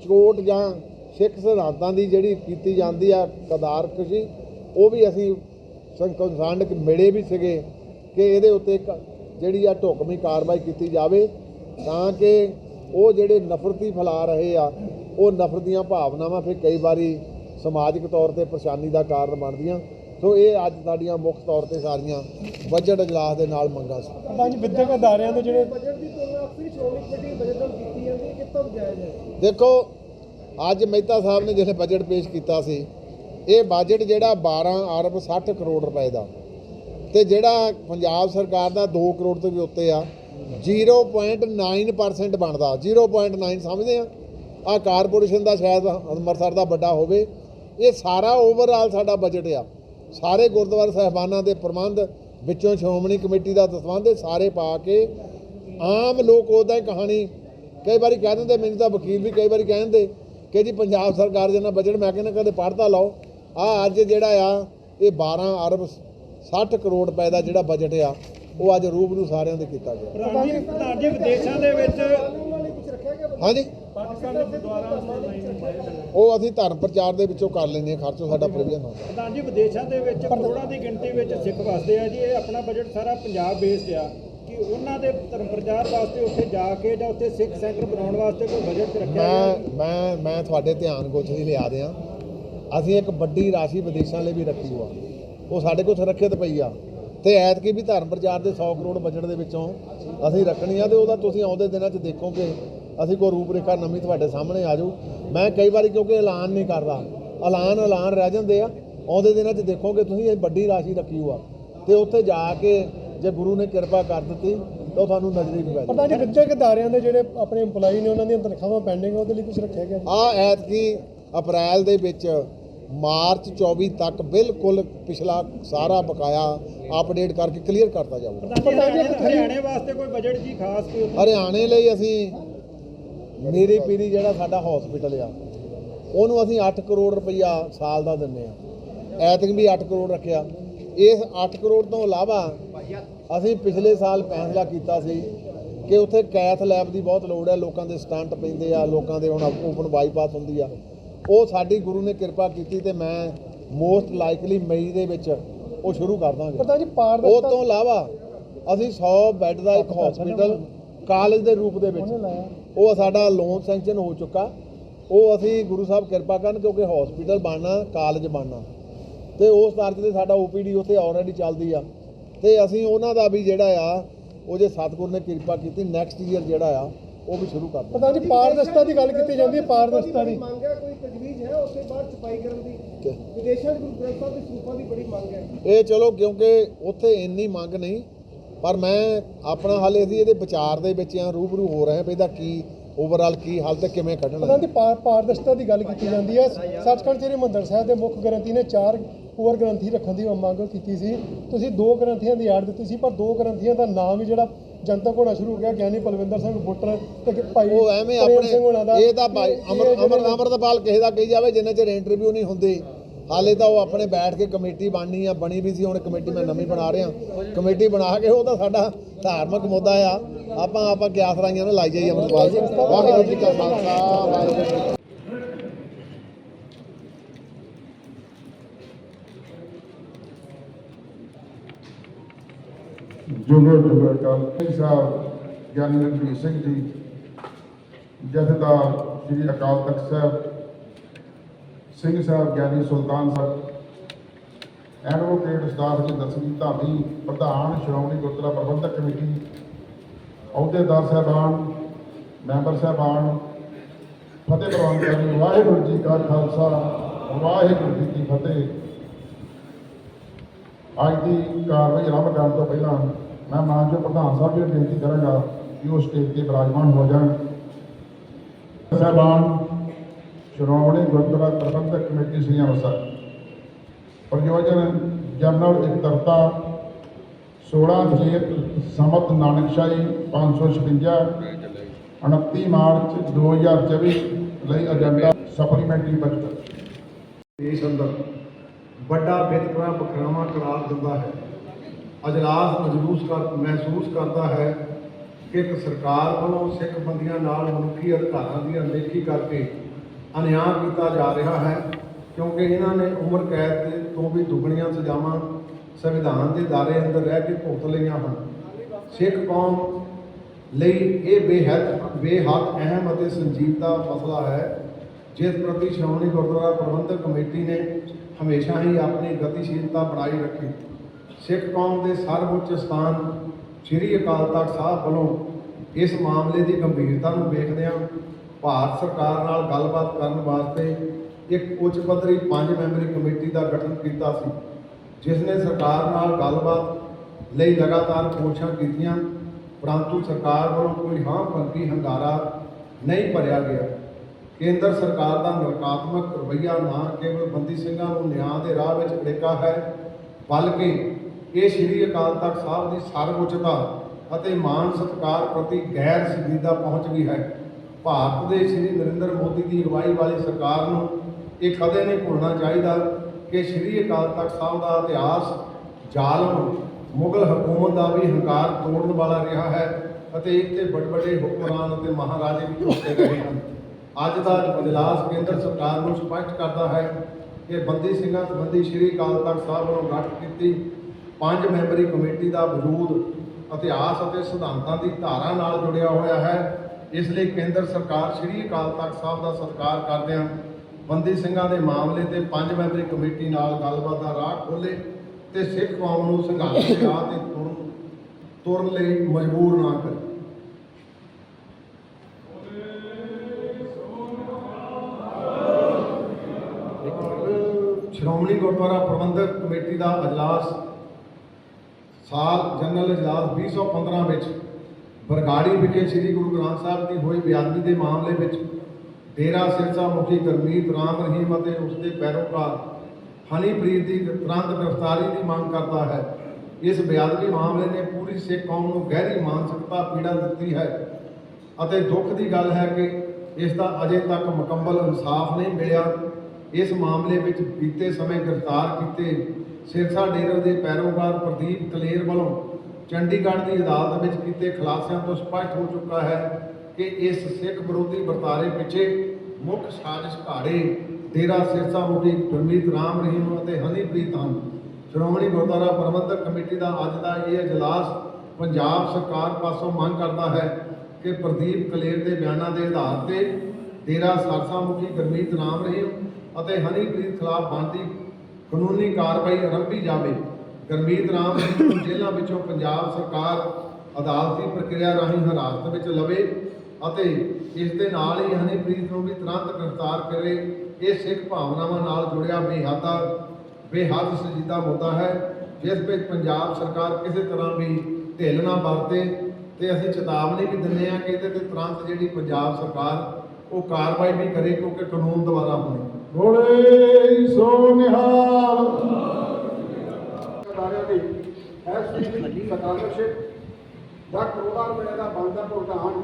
ਚੋਟ ਜਾਂ ਸਿੱਖ ਸਿਧਾਂਤਾਂ ਦੀ ਜਿਹੜੀ ਕੀਤੀ ਜਾਂਦੀ ਆ ਕਦਾਰਕਸ਼ੀ ਉਹ ਵੀ ਅਸੀਂ ਸੰਕੰਸਾਂਡ ਮਿਲੇ ਵੀ ਸੀਗੇ ਕਿ ਇਹਦੇ ਉੱਤੇ ਇੱਕ ਜਿਹੜੀ ਆ ਢੁਕਵੀਂ ਕਾਰਵਾਈ ਕੀਤੀ ਜਾਵੇ ਤਾਂ ਕਿ ਉਹ ਜਿਹੜੇ ਨਫ਼ਰਤੀ ਫੈਲਾ ਰਹੇ ਆ ਉਹ ਨਫ਼ਰਤ ਦੀਆਂ ਭਾਵਨਾਵਾਂ ਫਿਰ ਕਈ ਵਾਰੀ ਸਮਾਜਿਕ ਤੌਰ ਤੇ ਪਰੇਸ਼ਾਨੀ ਦਾ ਕਾਰਨ ਬਣਦੀਆਂ। ਸੋ ਇਹ ਅੱਜ ਸਾਡੀਆਂ ਮੁੱਖ ਤੌਰ ਤੇ ਸਾਰੀਆਂ ਬਜਟ ਅਜਲਾਸ ਦੇ ਨਾਲ ਮੰਗਾਂ ਸੀ। ਪੰਜ ਵਿਦਿਅਕ ਅਦਾਰਿਆਂ ਦੇ ਜਿਹੜੇ ਬਜਟ ਦੀ ਤੁਲਨਾ ਅਕਸਰ ਹੀ ਸ਼੍ਰੋਮਣੀ ਕਮੇਟੀ ਬਜਟ ਨਾਲ ਕੀਤੀ ਜਾਂਦੀ ਹੈ ਕਿੱਥੋਂ ਜਾਇਜ਼ ਹੈ ਦੇਖੋ ਅੱਜ ਮਹਿਤਾ ਸਾਹਿਬ ਨੇ ਜਿਹੜੇ ਬਜਟ ਪੇਸ਼ ਕੀਤਾ ਸੀ ਇਹ ਬਜਟ ਜਿਹੜਾ 12 ਅਰਬ 60 ਕਰੋੜ ਰੁਪਏ ਦਾ ਤੇ ਜਿਹੜਾ ਪੰਜਾਬ ਸਰਕਾਰ ਦਾ 2 ਕਰੋੜ ਤੋਂ ਵੀ ਉੱਤੇ ਆ 0.9% ਬਣਦਾ। 0.9 ਸਮਝਦੇ ਆ? ਆ ਕਾਰਪੋਰੇਸ਼ਨ ਦਾ ਸ਼ਾਇਦ ਅੰਮ੍ਰਿਤਸਰ ਦਾ ਵੱਡਾ ਹੋਵੇ। ਇਹ ਸਾਰਾ ਓਵਰਆਲ ਸਾਡਾ ਬਜਟ ਆ। ਸਾਰੇ ਗੁਰਦੁਆਰਾ ਸਾਹਿਬਾਨਾਂ ਦੇ ਪ੍ਰਬੰਧ, ਵਿੱਚੋਂ ਸ਼੍ਰੋਮਣੀ ਕਮੇਟੀ ਦਾ ਦਸਵੰਧ ਇਹ ਸਾਰੇ ਪਾ ਕੇ ਆਮ ਲੋਕ ਉਹਦਾ ਹੀ ਕਹਾਣੀ। ਕਈ ਵਾਰੀ ਕਹਿ ਦਿੰਦੇ, ਮੈਨੂੰ ਤਾਂ ਵਕੀਲ ਵੀ ਕਈ ਵਾਰੀ ਕਹਿ ਦਿੰਦੇ ਕਿ ਜੀ ਪੰਜਾਬ ਸਰਕਾਰ ਜਿੰਨਾ ਬਜਟ ਮੈਂ ਕਹਿੰਦਾ ਕਦੇ ਪੜ੍ਹਤਾ ਲਾਓ। ਆ ਅੱਜ ਜਿਹੜਾ ਆ, ਇਹ 12 ਅਰਬ 60 ਕਰੋੜ ਰੁਪਏ ਦਾ ਜਿਹੜਾ ਬਜਟ ਆ ਉਹ ਅੱਜ ਰੂਬਰੂ ਸਾਰਿਆਂ ਦੇ ਕੀਤਾ ਗਿਆ। ਪ੍ਰਧਾਨ ਜੀ ਪ੍ਰਧਾਨ ਜੀ ਵਿਦੇਸ਼ਾਂ ਦੇ ਵਿੱਚ ਵਾਲੇ ਕੁਝ ਰੱਖਿਆ ਗਿਆ ਹਾਂਜੀ ਪਾਕਿਸਤਾਨ ਦੇ ਗੁਰਦੁਆਰਾ ਪ੍ਰਧਾਨ ਉਹ ਅਸੀਂ ਧਰਮ ਪ੍ਰਚਾਰ ਦੇ ਵਿੱਚੋਂ ਕਰ ਲੈਂਦੇ ਹਾਂ ਖਰਚੋ ਸਾਡਾ ਪ੍ਰੋਵੀਜ਼ਨ ਹੁੰਦਾ। ਜੀ ਵਿਦੇਸ਼ਾਂ ਦੇ ਵਿੱਚ ਕਰੋੜਾਂ ਦੀ ਗਿਣਤੀ ਵਿੱਚ ਸਿੱਖ ਵਸਦੇ ਆ ਜੀ ਇਹ ਆਪਣਾ ਬਜਟ ਸਾਰਾ ਪੰਜਾਬ ਬੇਸਡ ਆ। ਕਿ ਉਹਨਾਂ ਦੇ ਧਰਮ ਪ੍ਰਚਾਰ ਵਾਸਤੇ ਉੱਥੇ ਜਾ ਕੇ ਜਾਂ ਉੱਥੇ ਸਿੱਖ ਸੈਂਟਰ ਬਣਾਉਣ ਵਾਸਤੇ ਕੋਈ ਬਜਟ ਰੱਖਿਆ ਮੈਂ ਮੈਂ ਮੈਂ ਤੁਹਾਡੇ ਧਿਆਨ ਗੋਚ ਦੀ ਲਿਆ ਦਿਆਂ। ਅਸੀਂ ਇੱਕ ਵੱਡੀ ਰਾਸ਼ੀ ਵਿਦੇਸ਼ਾਂ ਲਈ ਵੀ ਰੱਖੀ ਹੋਆ। ਉਹ ਸਾਡੇ ਕੋਲ ਸੁਰੱਖਿਅਤ ਪਈ ਆ। ਤੇ ਐਤਕੀ ਵੀ ਧਰਮ ਪ੍ਰਚਾਰ ਦੇ 100 ਕਰੋੜ ਬਜਟ ਦੇ ਵਿੱਚੋਂ ਅਸੀਂ ਰੱਖਣੀ ਆ ਤੇ ਉਹਦਾ ਤੁਸੀਂ ਆਉਂਦੇ ਦਿਨਾਂ 'ਚ ਦੇਖੋਗੇ। ਅਸੀਂ ਕੋਈ ਰੂਪਰੇਖਾ ਨਵੀਂ ਤੁਹਾਡੇ ਸਾਹਮਣੇ ਆ ਜਾਊ। ਮੈਂ ਕਈ ਵਾਰੀ ਕਿਉਂਕਿ ਐਲਾਨ ਨਹੀਂ ਕਰਦਾ। ਐਲਾਨ ਐਲਾਨ ਰਹਿ ਜਾਂਦੇ ਆ। ਆਉਂਦੇ ਦਿਨਾਂ 'ਚ ਦੇਖੋਗੇ ਤੁਸੀਂ ਇਹ ਵੱਡੀ ਰਾਸ਼ੀ ਰੱਖੀ ਹੋਆ। ਤੇ ਉੱਥੇ ਜਾ ਕੇ ਜੇ ਗੁਰੂ ਨੇ ਕਿਰਪਾ ਕਰ ਦਿੱਤੀ ਤਾਂ ਤੁਹਾਨੂੰ ਨਜ਼ਰੀ ਵੀ ਪੈ ਪ੍ਰਧਾਨ ਜੀ ਵਿੱਦਿਅਕ ਅਦਾਰਿਆਂ ਦੇ ਜਿਹੜੇ ਆਪਣੇ EMPLOYE ਨੇ ਉਹਨਾਂ ਦੀਆਂ ਤਨਖਾਹਾਂ ਪੈਂਡਿੰਗ ਉਹਦੇ ਲਈ ਕੁਝ ਰੱਖਿਆ ਗਿਆ? ਆ ਐਤਕੀ ਅਪ੍ਰੈਲ ਦੇ ਵਿੱਚ ਮਾਰਚ 24 ਤੱਕ ਬਿਲਕੁਲ ਪਿਛਲਾ ਸਾਰਾ ਬਕਾਇਆ ਅਪਡੇਟ ਕਰਕੇ ਕਲੀਅਰ ਕਰਤਾ ਜਾਊਗਾ। ਪ੍ਰਧਾਨ ਜੀ ਹਰਿਆਣੇ ਵਾਸਤੇ ਕੋਈ ਬਜਟ ਜੀ ਖਾਸ ਕੋਈ ਹਰਿਆਣੇ ਲਈ ਅਸੀਂ ਮੇਰੀ ਪੀਰੀ ਜਿਹੜਾ ਸਾਡਾ ਹਸਪੀਟਲ ਆ ਉਹਨੂੰ ਅਸੀਂ 8 ਕਰੋੜ ਰੁਪਈਆ ਸਾਲ ਦਾ ਦਿੰਨੇ ਆ। ਐਤਕ ਵੀ 8 ਕਰੋੜ ਰੱਖਿਆ। ਇਸ 8 ਕਰੋੜ ਤੋਂ ਇਲਾਵਾ ਅਸੀਂ ਪਿਛਲੇ ਸਾਲ ਫੈਸਲਾ ਕੀਤਾ ਸੀ ਕਿ ਉੱਥੇ ਕੈਥ ਲੈਬ ਦੀ ਬਹੁਤ ਲੋੜ ਹੈ। ਲੋਕਾਂ ਦੇ ਸਟੰਟ ਪੈਂਦੇ ਆ ਲੋਕਾਂ ਦੇ ਹੁਣ ਓਪਨ ਬਾਈਪਾਸ ਹੁੰਦੀ ਆ। ਉਹ ਸਾਡੀ ਗੁਰੂ ਨੇ ਕਿਰਪਾ ਕੀਤੀ ਤੇ ਮੈਂ ਮੋਸਟ ਲਾਈਕਲੀ ਮਈ ਦੇ ਵਿੱਚ ਉਹ ਸ਼ੁਰੂ ਕਰ ਦਾਂਗੇ। ਪ੍ਰਧਾਨ ਜੀ ਪਾਰ ਉਹ ਤੋਂ ਇਲਾਵਾ ਅਸੀਂ 100 ਬੈੱਡ ਦਾ ਇੱਕ ਹਸਪੀਟਲ ਕਾਲਜ ਦੇ ਰੂਪ ਦੇ ਵਿੱਚ ਉਹ ਸਾਡਾ ਲੋਨ ਸੈਂਕਸ਼ਨ ਹੋ ਚੁੱਕਾ। ਉਹ ਅਸੀਂ ਗੁਰੂ ਸਾਹਿਬ ਕਿਰਪਾ ਕਰਨ ਕਿਉਂਕਿ ਹਸਪੀਟਲ ਬਣਨਾ ਕਾਲਜ ਬਣਨਾ। ਤੇ ਉਸ ਤਰ੍ਹਾਂ ਤੇ ਸਾਡਾ ਓਪੀਡੀ ਉੱਥੇ ਆਲਰੇਡੀ ਚੱਲਦੀ ਆ। ਤੇ ਅਸੀਂ ਉਹਨਾਂ ਦਾ ਵੀ ਜਿਹੜਾ ਆ ਉਹ ਜੇ ਸਤਿਗੁਰ ਨੇ ਕਿਰਪਾ ਕੀਤੀ ਨੈਕਸਟ ਈਅਰ ਜਿਹੜਾ ਆ ਉਹ ਵੀ ਸ਼ੁਰੂ ਕਰ ਪ੍ਰਧਾਨ ਜੀ ਪਾਰਦਰਸ਼ਤਾ ਦੀ ਗੱਲ ਕੀਤੀ ਜਾਂਦੀ ਹੈ ਪਾਰਦਰਸ਼ਤਾ ਦੀ। ਮੰਗ ਹੈ ਕੋਈ ਤਜਵੀਜ਼ ਹੈ ਉਸੇ ਬਾਅਦ ਛਪਾਈ ਕਰਨ ਦੀ? ਵਿਦੇਸ਼ਾਂ ਗੁਰੂ ਗ੍ਰੰਥ ਸਾਹਿਬ ਦੇ ਸਰੂਪਾਂ ਦੀ ਬੜੀ ਮੰਗ ਹੈ। ਇਹ ਚਲੋ ਕਿਉਂਕਿ ਉੱਥੇ ਇੰਨੀ ਮੰਗ ਨਹੀਂ ਪਰ ਮੈਂ ਆਪਣਾ ਹਾਲੇ ਅਸੀਂ ਇਹਦੇ ਵਿਚਾਰ ਦੇ ਵਿੱਚ ਆ ਰੂਬਰੂ ਹੋ ਰਹੇ ਹਾਂ ਵੀ ਇਹਦਾ ਕੀ ਓਵਰਆਲ ਕੀ ਹਾਲ ਤੇ ਕਿਵੇਂ ਕੱਢਣਾ। ਜੀ ਪਾਰ ਪਾਰਦਰਸ਼ਤਾ ਦੀ ਗੱਲ ਕੀਤੀ ਜਾਂਦੀ ਹੈ। ਸੱਚਖੰਡ ਸ੍ਰੀ ਹਰਿਮੰਦਰ ਸਾਹਿਬ ਦੇ ਮੁੱਖ ਗ੍ਰੰਥੀ ਨੇ ਚਾਰ ਹੋਰ ਗ੍ਰੰਥੀ ਰੱਖਣ ਦੀ ਮੰਗ ਕੀਤੀ ਸੀ। ਤੁਸੀਂ ਦੋ ਗ੍ਰੰਥੀਆਂ ਦੀ ਐਡ ਦਿੱਤੀ ਸੀ ਪਰ ਦੋ ਗ੍ਰੰਥੀਆਂ ਦਾ ਨਾਮ ਹੀ ਜਿਹੜਾ ਜਨਤਕ ਹੋਣਾ ਸ਼ੁਰੂ ਹੋ ਗਿਆ ਗਿਆਨੀ ਪਲਵਿੰਦਰ ਸਿੰਘ ਬੁੱਟਰ ਤੇ ਭਾਈ ਉਹ ਐਵੇਂ ਆਪਣੇ ਇਹ ਤਾਂ ਭਾਈ ਅਮਰ ਅਮਰ ਅਮਰਤਪਾਲ ਕਿਸੇ ਦਾ ਕਹੀ ਜਾਵੇ ਜਿੰਨੇ ਚਿਰ ਇੰਟਰਵਿਊ ਨਹੀਂ ਹੁੰਦੀ ਹਾਲੇ ਤਾਂ ਉਹ ਆਪਣੇ ਬੈਠ ਕੇ ਕਮੇਟੀ ਬਣਨੀ ਆ ਬਣੀ ਵੀ ਸੀ ਹੁਣ ਕਮੇਟੀ ਮੈਂ ਨਵੀਂ ਬਣਾ ਰਿਹਾ। ਕਮੇਟੀ ਬਣਾ ਕੇ ਉਹ ਤਾਂ ਸਾਡਾ ਧਾਰਮਿਕ ਮੁੱਦਾ ਆ। ਆਪਾਂ ਆਪਾਂ ਕਿਆਸ ਰਾਈਆਂ ਨੂੰ ਲਾਈ ਜਾਈਏ ਅਮਰਪਾਲ ਜੀ। ਵਾਹਿਗੁਰੂ ਜੀ ਕਾ ਖਾਲਸਾ ਵਾਹਿਗੁਰੂ ਜੀ ਕੀ ਫਤਿਹ। ਜੁਗੋ ਜੁਗੋ ਅਕਾਲ ਸਿੰਘ ਸਾਹਿਬ, ਗਿਆਨੀ ਰਣਜੀਤ ਸਿੰਘ ਜੀ, ਜਥੇਦਾਰ ਸ੍ਰੀ ਅਕਾਲ ਤਖਤ ਸਾਹਿਬ, ਸਿੰਘ ਸਾਹਿਬ, ਗਿਆਨੀ ਸੁਲਤਾਨ ਸਾਹਿਬ, ਐਡਵੋਕੇਟ ਸਰਦਾਰ ਜੀ ਦਸਵੀਂ ਧਾਮੀ ਪ੍ਰਧਾਨ ਸ਼੍ਰੋਮਣੀ ਗੁਰਦੁਆਰਾ ਪ੍ਰਬੰਧਕ ਕਮੇਟੀ, ਅਹੁਦੇਦਾਰ ਸਾਹਿਬਾਨ, ਮੈਂਬਰ ਸਾਹਿਬਾਨ, ਫਤਿਹ ਪ੍ਰਵਾਨ ਕਰੀ ਵਾਹਿਗੁਰੂ ਜੀ ਕਾ ਖਾਲਸਾ, ਵਾਹਿਗੁਰੂ ਜੀ ਕੀ ਫਤਿਹ। ਅੱਜ ਦੀ ਕਾਰਵਾਈ ਆਰੰਭ ਕਰਨ ਤੋਂ ਪਹਿਲਾਂ ਮੈਂ ਮਾਨ ਜੋ ਪ੍ਰਧਾਨ ਸਾਹਿਬ ਜੀ ਨੂੰ ਬੇਨਤੀ ਕਰਾਂਗਾ ਕਿ ਉਹ ਸਟੇਜ ਤੇ ਬਿਰਾਜਮਾਨ ਹੋ ਜਾਣ। ਸਾਹਿਬਾਨ, ਸ਼੍ਰੋਮਣੀ ਗੁਰਦੁਆਰਾ ਪ੍ਰਬੰਧਕ ਕਮੇਟੀ ਸ੍ਰੀ ਅੰਮ੍ਰਿਤਸਰ। ਪ੍ਰਯੋਜਨ ਜਨਰਲ ਇਕਤਰਤਾ 16 ਜੇਤ ਸਮਤ ਨਾਨਕਸ਼ਾਹੀ 556 29 ਮਾਰਚ 2024 ਲਈ ਏਜੰਡਾ ਸਪਲੀਮੈਂਟਰੀ ਬਜਟ ਦੇਸ਼ ਅੰਦਰ ਵੱਡਾ ਵਿਤਕਰਾ ਬਖਰਾਵਾ ਕਰਾਰ ਦਿੰਦਾ ਹੈ। ਅਜਲਾਸ ਮਜਬੂਸ ਕਰ, ਮਹਿਸੂਸ ਕਰਦਾ ਹੈ ਕਿ ਇੱਕ ਸਰਕਾਰ ਵੱਲੋਂ ਸਿੱਖ ਬੰਦੀਆਂ ਨਾਲ ਮਨੁੱਖੀ ਅਧਿਕਾਰਾਂ ਦੀ ਅਣਦੇਖੀ ਕਰਕੇ ਅਨਿਆਂ ਕੀਤਾ ਜਾ ਰਿਹਾ ਹੈ, ਕਿਉਂਕਿ ਇਹਨਾਂ ਨੇ ਉਮਰ ਕੈਦ ਦੇ ਤੋਂ ਵੀ ਦੁੱਗਣੀਆਂ ਸਜ਼ਾਵਾਂ ਸੰਵਿਧਾਨ ਦੇ ਦਾਇਰੇ ਅੰਦਰ ਰਹਿ ਕੇ ਭੁਗਤ ਲਈਆਂ ਹਨ। ਸਿੱਖ ਕੌਮ ਲਈ ਇਹ ਬੇਹੱਦ ਬੇਹੱਦ ਅਹਿਮ ਅਤੇ ਸੰਜੀਦਾ ਮਸਲਾ ਹੈ, ਜਿਸ ਪ੍ਰਤੀ ਸ਼੍ਰੋਮਣੀ ਗੁਰਦੁਆਰਾ ਪ੍ਰਬੰਧਕ ਕਮੇਟੀ ਨੇ ਹਮੇਸ਼ਾ ਹੀ ਆਪਣੀ ਗਤੀਸ਼ੀਲਤਾ ਬਣਾਈ ਰੱਖੀ। ਸਿੱਖ ਕੌਮ ਦੇ ਸਰਵਉੱਚ ਸਥਾਨ ਸ੍ਰੀ ਅਕਾਲ ਤਖਤ ਸਾਹਿਬ ਵੱਲੋਂ ਇਸ ਮਾਮਲੇ ਦੀ ਗੰਭੀਰਤਾ ਨੂੰ ਵੇਖਦਿਆਂ ਭਾਰਤ ਸਰਕਾਰ ਨਾਲ ਗੱਲਬਾਤ ਕਰਨ ਵਾਸਤੇ ਇੱਕ ਉੱਚ ਪੱਧਰੀ ਪੰਜ ਮੈਂਬਰੀ ਕਮੇਟੀ ਦਾ ਗਠਨ ਕੀਤਾ ਸੀ, ਜਿਸ ਨੇ ਸਰਕਾਰ ਨਾਲ ਗੱਲਬਾਤ ਲਈ ਲਗਾਤਾਰ ਕੋਸ਼ਿਸ਼ਾਂ ਕੀਤੀਆਂ, ਪਰੰਤੂ ਸਰਕਾਰ ਵੱਲੋਂ ਕੋਈ ਹਾਂ ਪੰਥੀ ਹੰਗਾਰਾ ਨਹੀਂ ਭਰਿਆ ਗਿਆ। ਕੇਂਦਰ ਸਰਕਾਰ ਦਾ ਨਕਾਰਾਤਮਕ ਰਵੱਈਆ ਨਾ ਕੇਵਲ ਬੰਦੀ ਸਿੰਘਾਂ ਨੂੰ ਨਿਆਂ ਦੇ ਰਾਹ ਵਿੱਚ ਅੜਿੱਕਾ ਹੈ, ਬਲਕਿ ਇਹ ਸ੍ਰੀ ਅਕਾਲ ਤਖਤ ਸਾਹਿਬ ਦੀ ਸਰਵਉੱਚਤਾ ਅਤੇ ਮਾਨ ਸਤਿਕਾਰ ਪ੍ਰਤੀ ਗੈਰ ਸੰਜੀਦਾ ਪਹੁੰਚ ਵੀ ਹੈ। ਭਾਰਤ ਦੇ ਸ੍ਰੀ ਨਰਿੰਦਰ ਮੋਦੀ ਦੀ ਅਗਵਾਈ ਵਾਲੀ ਸਰਕਾਰ ਨੂੰ ਇਹ ਕਦੇ ਨਹੀਂ ਭੁੱਲਣਾ ਚਾਹੀਦਾ ਕਿ ਸ੍ਰੀ ਅਕਾਲ ਤਖਤ ਸਾਹਿਬ ਦਾ ਇਤਿਹਾਸ ਜ਼ਾਲਮ, ਮੁਗਲ ਹਕੂਮਤ ਦਾ ਵੀ ਹੰਕਾਰ ਤੋੜਨ ਵਾਲਾ ਰਿਹਾ ਹੈ ਅਤੇ ਇੱਥੇ ਵੱਡੇ ਵੱਡੇ ਹੁਕਮਰਾਨ ਅਤੇ ਮਹਾਰਾਜੇ ਵੀ ਹੁੰਦੇ ਰਹੇ ਹਨ। ਅੱਜ ਦਾ ਇਜਲਾਸ ਕੇਂਦਰ ਸਰਕਾਰ ਨੂੰ ਸਪਸ਼ਟ ਕਰਦਾ ਹੈ ਕਿ ਬੰਦੀ ਸਿੰਘਾਂ ਸੰਬੰਧੀ ਸ੍ਰੀ ਅਕਾਲ ਤਖਤ ਸਾਹਿਬ ਵੱਲੋਂ ਗਠਿਤ ਕੀਤੀ ਪੰਜ ਮੈਂਬਰੀ ਕਮੇਟੀ ਦਾ ਵਜੂਦ ਇਤਿਹਾਸ ਅਤੇ ਸਿਧਾਂਤਾਂ ਦੀ ਧਾਰਾ ਨਾਲ ਜੁੜਿਆ ਹੋਇਆ ਹੈ। ਇਸ ਲਈ ਕੇਂਦਰ ਸਰਕਾਰ ਸ੍ਰੀ ਅਕਾਲ ਤਖਤ ਸਾਹਿਬ ਦਾ ਸਤਿਕਾਰ ਕਰਦਿਆਂ ਬੰਦੀ ਸਿੰਘਾਂ ਦੇ ਮਾਮਲੇ ਤੇ ਪੰਜ ਮੈਂਬਰੀ ਕਮੇਟੀ ਨਾਲ ਗੱਲਬਾਤ ਦਾ ਰਾਹ ਖੋਲੇ ਤੇ ਸਿੱਖ ਕੌਮ ਨੂੰ ਸੰਘਰਸ਼ ਦੇ ਰਾਹ ਤੇ ਤੁਰਨ ਤੁਰਨ ਲਈ ਮਜਬੂਰ ਨਾ ਕਰੇ। ਸ਼੍ਰੋਮਣੀ ਗੁਰਦੁਆਰਾ ਪ੍ਰਬੰਧਕ ਕਮੇਟੀ ਦਾ ਅਜਲਾਸ ਸਾਲ ਜਨਰਲ ਅਜਲਾਸ 2015 ਵਿੱਚ ਬਰਗਾੜੀ ਵਿਖੇ ਸ੍ਰੀ ਗੁਰੂ ਗ੍ਰੰਥ ਸਾਹਿਬ ਦੀ ਹੋਈ ਬੇਅਦਬੀ ਦੇ ਮਾਮਲੇ ਵਿੱਚ ਡੇਰਾ ਸਿਰਸਾ ਮੁਖੀ ਗੁਰਮੀਤ ਰਾਮ ਰਹੀਮ ਅਤੇ ਉਸ ਦੇ ਪੈਰੋਕਾਰ ਹਨੀਪ੍ਰੀਤ ਦੀ ਤੁਰੰਤ ਗ੍ਰਿਫਤਾਰੀ ਦੀ ਮੰਗ ਕਰਦਾ ਹੈ। ਇਸ ਬੇਅਦਬੀ ਮਾਮਲੇ ਨੇ ਪੂਰੀ ਸਿੱਖ ਕੌਮ ਨੂੰ ਗਹਿਰੀ ਮਾਨਸਿਕਤਾ ਪੀੜਾ ਦਿੱਤੀ ਹੈ ਅਤੇ ਦੁੱਖ ਦੀ ਗੱਲ ਹੈ ਕਿ ਇਸ ਦਾ ਅਜੇ ਤੱਕ ਮੁਕੰਮਲ ਇਨਸਾਫ ਨਹੀਂ ਮਿਲਿਆ। ਇਸ ਮਾਮਲੇ ਵਿੱਚ ਬੀਤੇ ਸਮੇਂ ਗ੍ਰਿਫਤਾਰ ਕੀਤੇ ਸਿਰਸਾ ਡੇਰੇ ਦੇ ਪੈਰੋਕਾਰ ਪ੍ਰਦੀਪ ਕਲੇਰ ਵੱਲੋਂ ਚੰਡੀਗੜ੍ਹ ਦੀ ਅਦਾਲਤ ਵਿੱਚ ਕੀਤੇ ਖੁਲਾਸਿਆਂ ਤੋਂ ਸਪਸ਼ਟ ਹੋ ਚੁੱਕਾ ਹੈ ਕਿ ਇਸ ਸਿੱਖ ਵਿਰੋਧੀ ਵਰਤਾਰੇ ਪਿੱਛੇ ਮੁੱਖ ਸਾਜ਼ਿਸ਼ ਘਾੜੇ ਡੇਰਾ ਸਿਰਸਾ ਮੁਖੀ ਗੁਰਮੀਤ ਰਾਮ ਰਹੀਮ ਅਤੇ ਹਨੀਪ੍ਰੀਤ ਹਨ। ਸ਼੍ਰੋਮਣੀ ਗੁਰਦੁਆਰਾ ਪ੍ਰਬੰਧਕ ਕਮੇਟੀ ਦਾ ਅੱਜ ਦਾ ਇਹ ਇਜਲਾਸ ਪੰਜਾਬ ਸਰਕਾਰ ਪਾਸੋਂ ਮੰਗ ਕਰਦਾ ਹੈ ਕਿ ਪ੍ਰਦੀਪ ਕਲੇਰ ਦੇ ਬਿਆਨਾਂ ਦੇ ਆਧਾਰ ਤੇ ਡੇਰਾ ਸਰਸਾ ਮੁਖੀ ਗੁਰਮੀਤ ਰਾਮ ਰਹੀਮ ਅਤੇ ਹਨੀਪ੍ਰੀਤ ਖਿਲਾਫ ਬਣਦੀ ਕਾਨੂੰਨੀ ਕਾਰਵਾਈ ਆਰੰਭੀ ਜਾਵੇ। ਗੁਰਮੀਤ ਰਾਮ ਰਹੀਮ ਨੂੰ ਜੇਲ੍ਹਾਂ ਵਿੱਚੋਂ ਪੰਜਾਬ ਸਰਕਾਰ ਅਦਾਲਤੀ ਪ੍ਰਕਿਰਿਆ ਰਾਹੀਂ ਹਿਰਾਸਤ ਵਿੱਚ ਲਵੇ ਅਤੇ ਇਸ ਦੇ ਨਾਲ ਹੀ ਹਨੀਪ੍ਰੀਤ ਨੂੰ ਵੀ ਤੁਰੰਤ ਗ੍ਰਿਫਤਾਰ ਕਰੇ। ਇਹ ਸਿੱਖ ਭਾਵਨਾਵਾਂ ਨਾਲ ਜੁੜਿਆ ਬੇਹੱਦਾ, ਬੇਹੱਦ ਸੰਜੀਦਾ ਮੁੱਦਾ ਹੈ, ਜਿਸ ਵਿੱਚ ਪੰਜਾਬ ਸਰਕਾਰ ਕਿਸੇ ਤਰ੍ਹਾਂ ਵੀ ਢਿੱਲ ਨਾ ਵਰਤੇ ਤੇ ਅਸੀਂ ਚੇਤਾਵਨੀ ਵੀ ਦਿੰਦੇ ਹਾਂ ਕਿ ਇਹਦੇ ਤੇ ਤੁਰੰਤ ਜਿਹੜੀ ਪੰਜਾਬ ਸਰਕਾਰ ਉਹ ਕਾਰਵਾਈ ਵੀ ਕਰੇ ਕਿਉਂਕਿ ਕਾਨੂੰਨ ਦੁਆਰਾ ਹੋਣੀ ਬੋਲੇ ਸੋ ਨਿਹਾਲ। ਅਦਾਰਿਆਂ ਦੀ ਐਸਪੀ ਸਕਾਲਰਸ਼ਿਪ ਦਾ ਕਰੋੜਾਂ ਰੁਪਏ ਦਾ ਬਣਦਾ ਭੁਗਤਾਨ।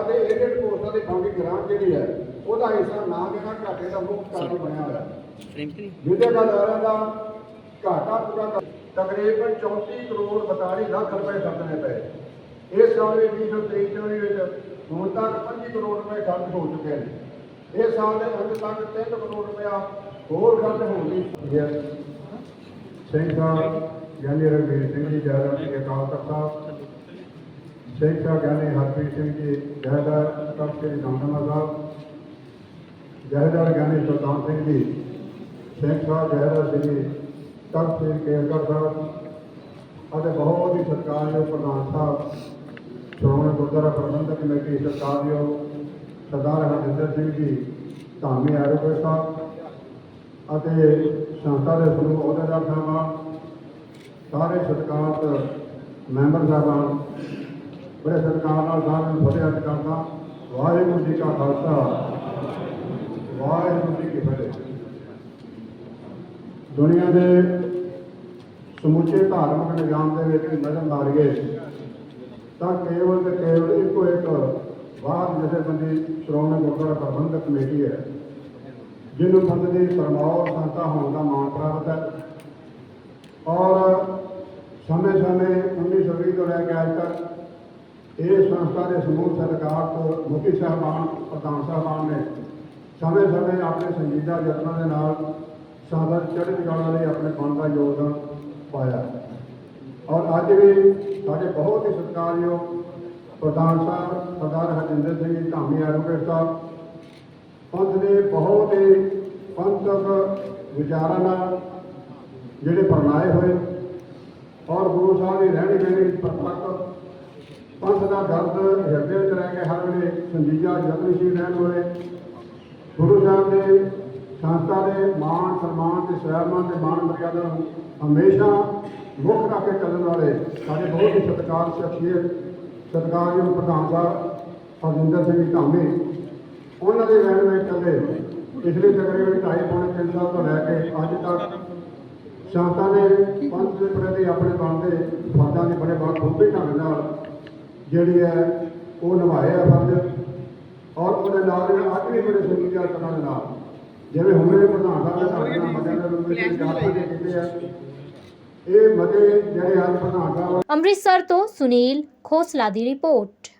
ਅਤੇ ਏਡਡ ਕੋਰਸਾਂ ਦੀ ਫੰਡਿੰਗ ਗ੍ਰਾਂਟ ਜਿਹੜੀ ਹੈ ਉਹਦਾ ਹਿੱਸਾ ਨਾ ਦੇਣਾ ਘਾਟੇ ਦਾ ਮੁੱਖ ਕਾਰਨ ਬਣਿਆ ਹੋਇਆ। ਹੈ ਜਿਹਦੇ ਨਾਲ ਅਦਾਰਿਆਂ ਦਾ ਘਾਟਾ ਪੂਰਾ ਕਰ ਤਕਰੀਬਨ 34 ਕਰੋੜ 42 ਲੱਖ ਰੁਪਏ ਖਰਚਣੇ ਪਏ। ਇਸ ਸਾਲ ਦੇ 2023 ਚੋਰੀ ਵਿੱਚ ਹੁਣ ਤੱਕ 25 ਕਰੋੜ ਰੁਪਏ ਖਰਚ ਹੋ ਚੁੱਕੇ ਨੇ। ਇਸ ਸਾਲ ਦੇ ਅੰਤ ਤੱਕ 3 ਕਰੋੜ ਰੁਪਇਆ ਹੋਰ ਖਰਚ ਹੋਣ ਦੀ ਹੈ। ਸਿੰਘ ਸਾਹਿਬ, ਗਿਆਨੀ ਰਘਵੀਰ ਸਿੰਘ ਜੀ ਜੈਦਾ ਜੀ, ਅਕਾਲ ਤਖਤ ਸਾਹਿਬ। ਸਿੰਘ ਸਾਹਿਬ, ਗਿਆਨੀ ਹਰਪ੍ਰੀਤ ਸਿੰਘ ਜੀ ਜਾਇਦਾਦ ਤਖਤ ਸ੍ਰੀ ਦਮਦਮਾ ਸਾਹਿਬ। ਜੈਦਾ ਗਿਆਨੀ ਸੁਲਤਾਨ ਸਿੰਘ ਜੀ। ਸਿੰਘ ਸਾਹਿਬ ਜੈਦਾ ਸ੍ਰੀ ਤਖਤ ਸ੍ਰੀ ਕੇਸਗੜ੍ਹ ਸਾਹਿਬ। ਅਤੇ ਬਹੁਤ ਹੀ ਸਤਿਕਾਰਯੋਗ ਪ੍ਰਧਾਨ ਸਾਹਿਬ, ਸ਼੍ਰੋਮਣੀ ਗੁਰਦੁਆਰਾ ਪ੍ਰਬੰਧਕ ਕਮੇਟੀ ਸਤਿਕਾਰਯੋਗ ਸਰਦਾਰ ਹਰਜਿੰਦਰ ਸਿੰਘ ਜੀ ਧਾਮੀ ਆਰੋਗਰ ਸਾਹਿਬ ਅਤੇ ਸੰਸਥਾ ਦੇ ਸਮੂਹ ਅਹੁਦੇਦਾਰ ਸਾਹਿਬਾਨ ਸਾਰੇ ਸਤਿਕਾਰਤ ਮੈਂਬਰ ਸਾਹਿਬਾਨ ਬੜੇ ਸਤਿਕਾਰ ਨਾਲ ਸਾਰਿਆਂ ਨੂੰ ਫਤਿਹ ਅਰਜ਼ ਕਰਦਾ, ਵਾਹਿਗੁਰੂ ਜੀ ਕਾ ਖਾਲਸਾ, ਵਾਹਿਗੁਰੂ ਜੀ ਕੀ ਫਤਿਹ। ਦੁਨੀਆ ਦੇ ਸਮੁੱਚੇ ਧਾਰਮਿਕ ਨਿਜ਼ਾਮ ਦੇ ਵਿੱਚ ਨਜ਼ਰ ਮਾਰੀਏ ਤਾਂ ਕੇਵਲ ਤੇ ਕੇਵਲ ਇੱਕੋ ਇੱਕ ਬਾਹਰ ਜਥੇਬੰਦੀ ਸ਼੍ਰੋਮਣੀ ਗੁਰਦੁਆਰਾ ਪ੍ਰਬੰਧਕ ਕਮੇਟੀ ਹੈ, ਜਿਹਨੂੰ ਸੰਤ ਦੀ ਪਰਮੌਰ ਸੰਤਾ ਹੋਣ ਦਾ ਮਾਣ ਪ੍ਰਾਪਤ ਹੈ। ਔਰ ਸਮੇਂ-ਸਮੇਂ 1920 ਤੋਂ ਲੈ ਕੇ ਅੱਜ ਤੱਕ ਇਹ ਸੰਸਥਾ ਦੇ ਸਮੂਹ ਸਰਕਾਰ ਮੁਖੀ ਸਾਹਿਬਾਨ, ਪ੍ਰਧਾਨ ਸਾਹਿਬਾਨ ਨੇ ਸਮੇਂ-ਸਮੇਂ ਆਪਣੇ ਸੰਜੀਦਾ ਯਤਨਾਂ ਦੇ ਨਾਲ ਸੰਗਤ ਚੜ੍ਹਦੀ ਕਲਾ ਲਈ ਆਪਣੇ ਫੰਡ ਦਾ ਯੋਗਦਾਨ ਪਾਇਆ। ਔਰ ਅੱਜ ਵੀ ਸਾਡੇ ਬਹੁਤ ਹੀ ਸਤਿਕਾਰਯੋਗ ਪ੍ਰਧਾਨ ਸਾਹਿਬ, ਸਰਦਾਰ ਹਰਜਿੰਦਰ ਸਿੰਘ ਜੀ, ਧਾਮੀ ਐਡਵੋਕੇਟ ਸਾਹਿਬ, ਪੰਥ ਦੇ ਬਹੁਤ ਹੀ ਪੰਥਕ ਵਿਚਾਰਾਂ ਨਾਲ ਜਿਹੜੇ ਪਰਨਾਏ ਹੋਏ ਔਰ ਗੁਰੂ ਸਾਹਿਬ ਦੀ ਰਹਿਣੀ ਬਹਿਣੀ ਪਰਪੱਕ ਪੰਥ ਦਾ ਦਰਦ ਹਿਰਦੇ ਵਿੱਚ ਰਹਿ ਕੇ ਹਰ ਵੇਲੇ ਸੰਜੀਦਾ ਯਤਨਸ਼ੀਲ ਰਹਿਣ ਵਾਲੇ ਗੁਰੂ ਸਾਹਿਬ ਦੇ ਸੰਸਥਾ ਦੇ ਮਾਣ ਸਨਮਾਨ ਤੇ ਸਹਿਮਾਨ ਤੇ ਮਾਣ ਮਰਿਆਦਾ ਨੂੰ ਹਮੇਸ਼ਾ ਮੁੱਖ ਰੱਖ ਕੇ ਚੱਲਣ ਵਾਲੇ ਸਾਡੇ ਬਹੁਤ ਹੀ ਸਤਿਕਾਰ ਸ਼ਖਸੀਅਤ ਸਤਿਕਾਰਯੋਗ ਪ੍ਰਧਾਨ ਸਾਹਿਬ ਹਰਜਿੰਦਰ ਸਿੰਘ ਧਾਮੀ ਉਹਨਾਂ ਦੇ ਰਹਿਣ ਵਿੱਚ ਚੱਲੇ ਪਿਛਲੇ ਤਕਰੀਬਨ ਢਾਈ ਪੌਣੇ ਤਿੰਨ ਸਾਲ ਤੋਂ ਲੈ ਕੇ ਅੱਜ ਤੱਕ ਸ਼ਾਂਤਾ ਨੇ ਪੰਥ ਦੇ ਪ੍ਰਤੀ ਆਪਣੇ ਬਣਦੇ ਫਰਜ਼ਾਂ ਦੇ ਬੜੇ ਬਾਖੂਬੀ ਢੰਗ ਨਾਲ ਜਿਹੜੀ ਹੈ ਉਹ ਨਿਭਾਏ ਆ ਫਰਜ਼ ਔਰ ਉਹਦੇ ਨਾਲ ਇਹ ਅੱਜ ਵੀ ਬੜੇ ਸੰਗੀਤ ਤਰ੍ਹਾਂ ਦੇ ਨਾਲ ਜਿਵੇਂ ਹੁਣੇ ਪ੍ਰਧਾਨ ਸਾਹਿਬ ਨੇ ਸਾਡੇ ਨਾਲ ਮਦਦ ਦੇ ਰੂਪ ਵਿੱਚ ਜਾਤੀ ਦੇ ਕੀਤੇ ਆ। ਇਹ ਮਤੇ ਜਿਹੜੇ ਅੱਜ ਪ੍ਰਧਾਨ ਸਾਹਿਬ ਅੰਮ੍ਰਿਤਸਰ ਤੋਂ ਸੁਨੀਲ ਖੋਸਲਾ ਦੀ ਰਿਪੋਰਟ।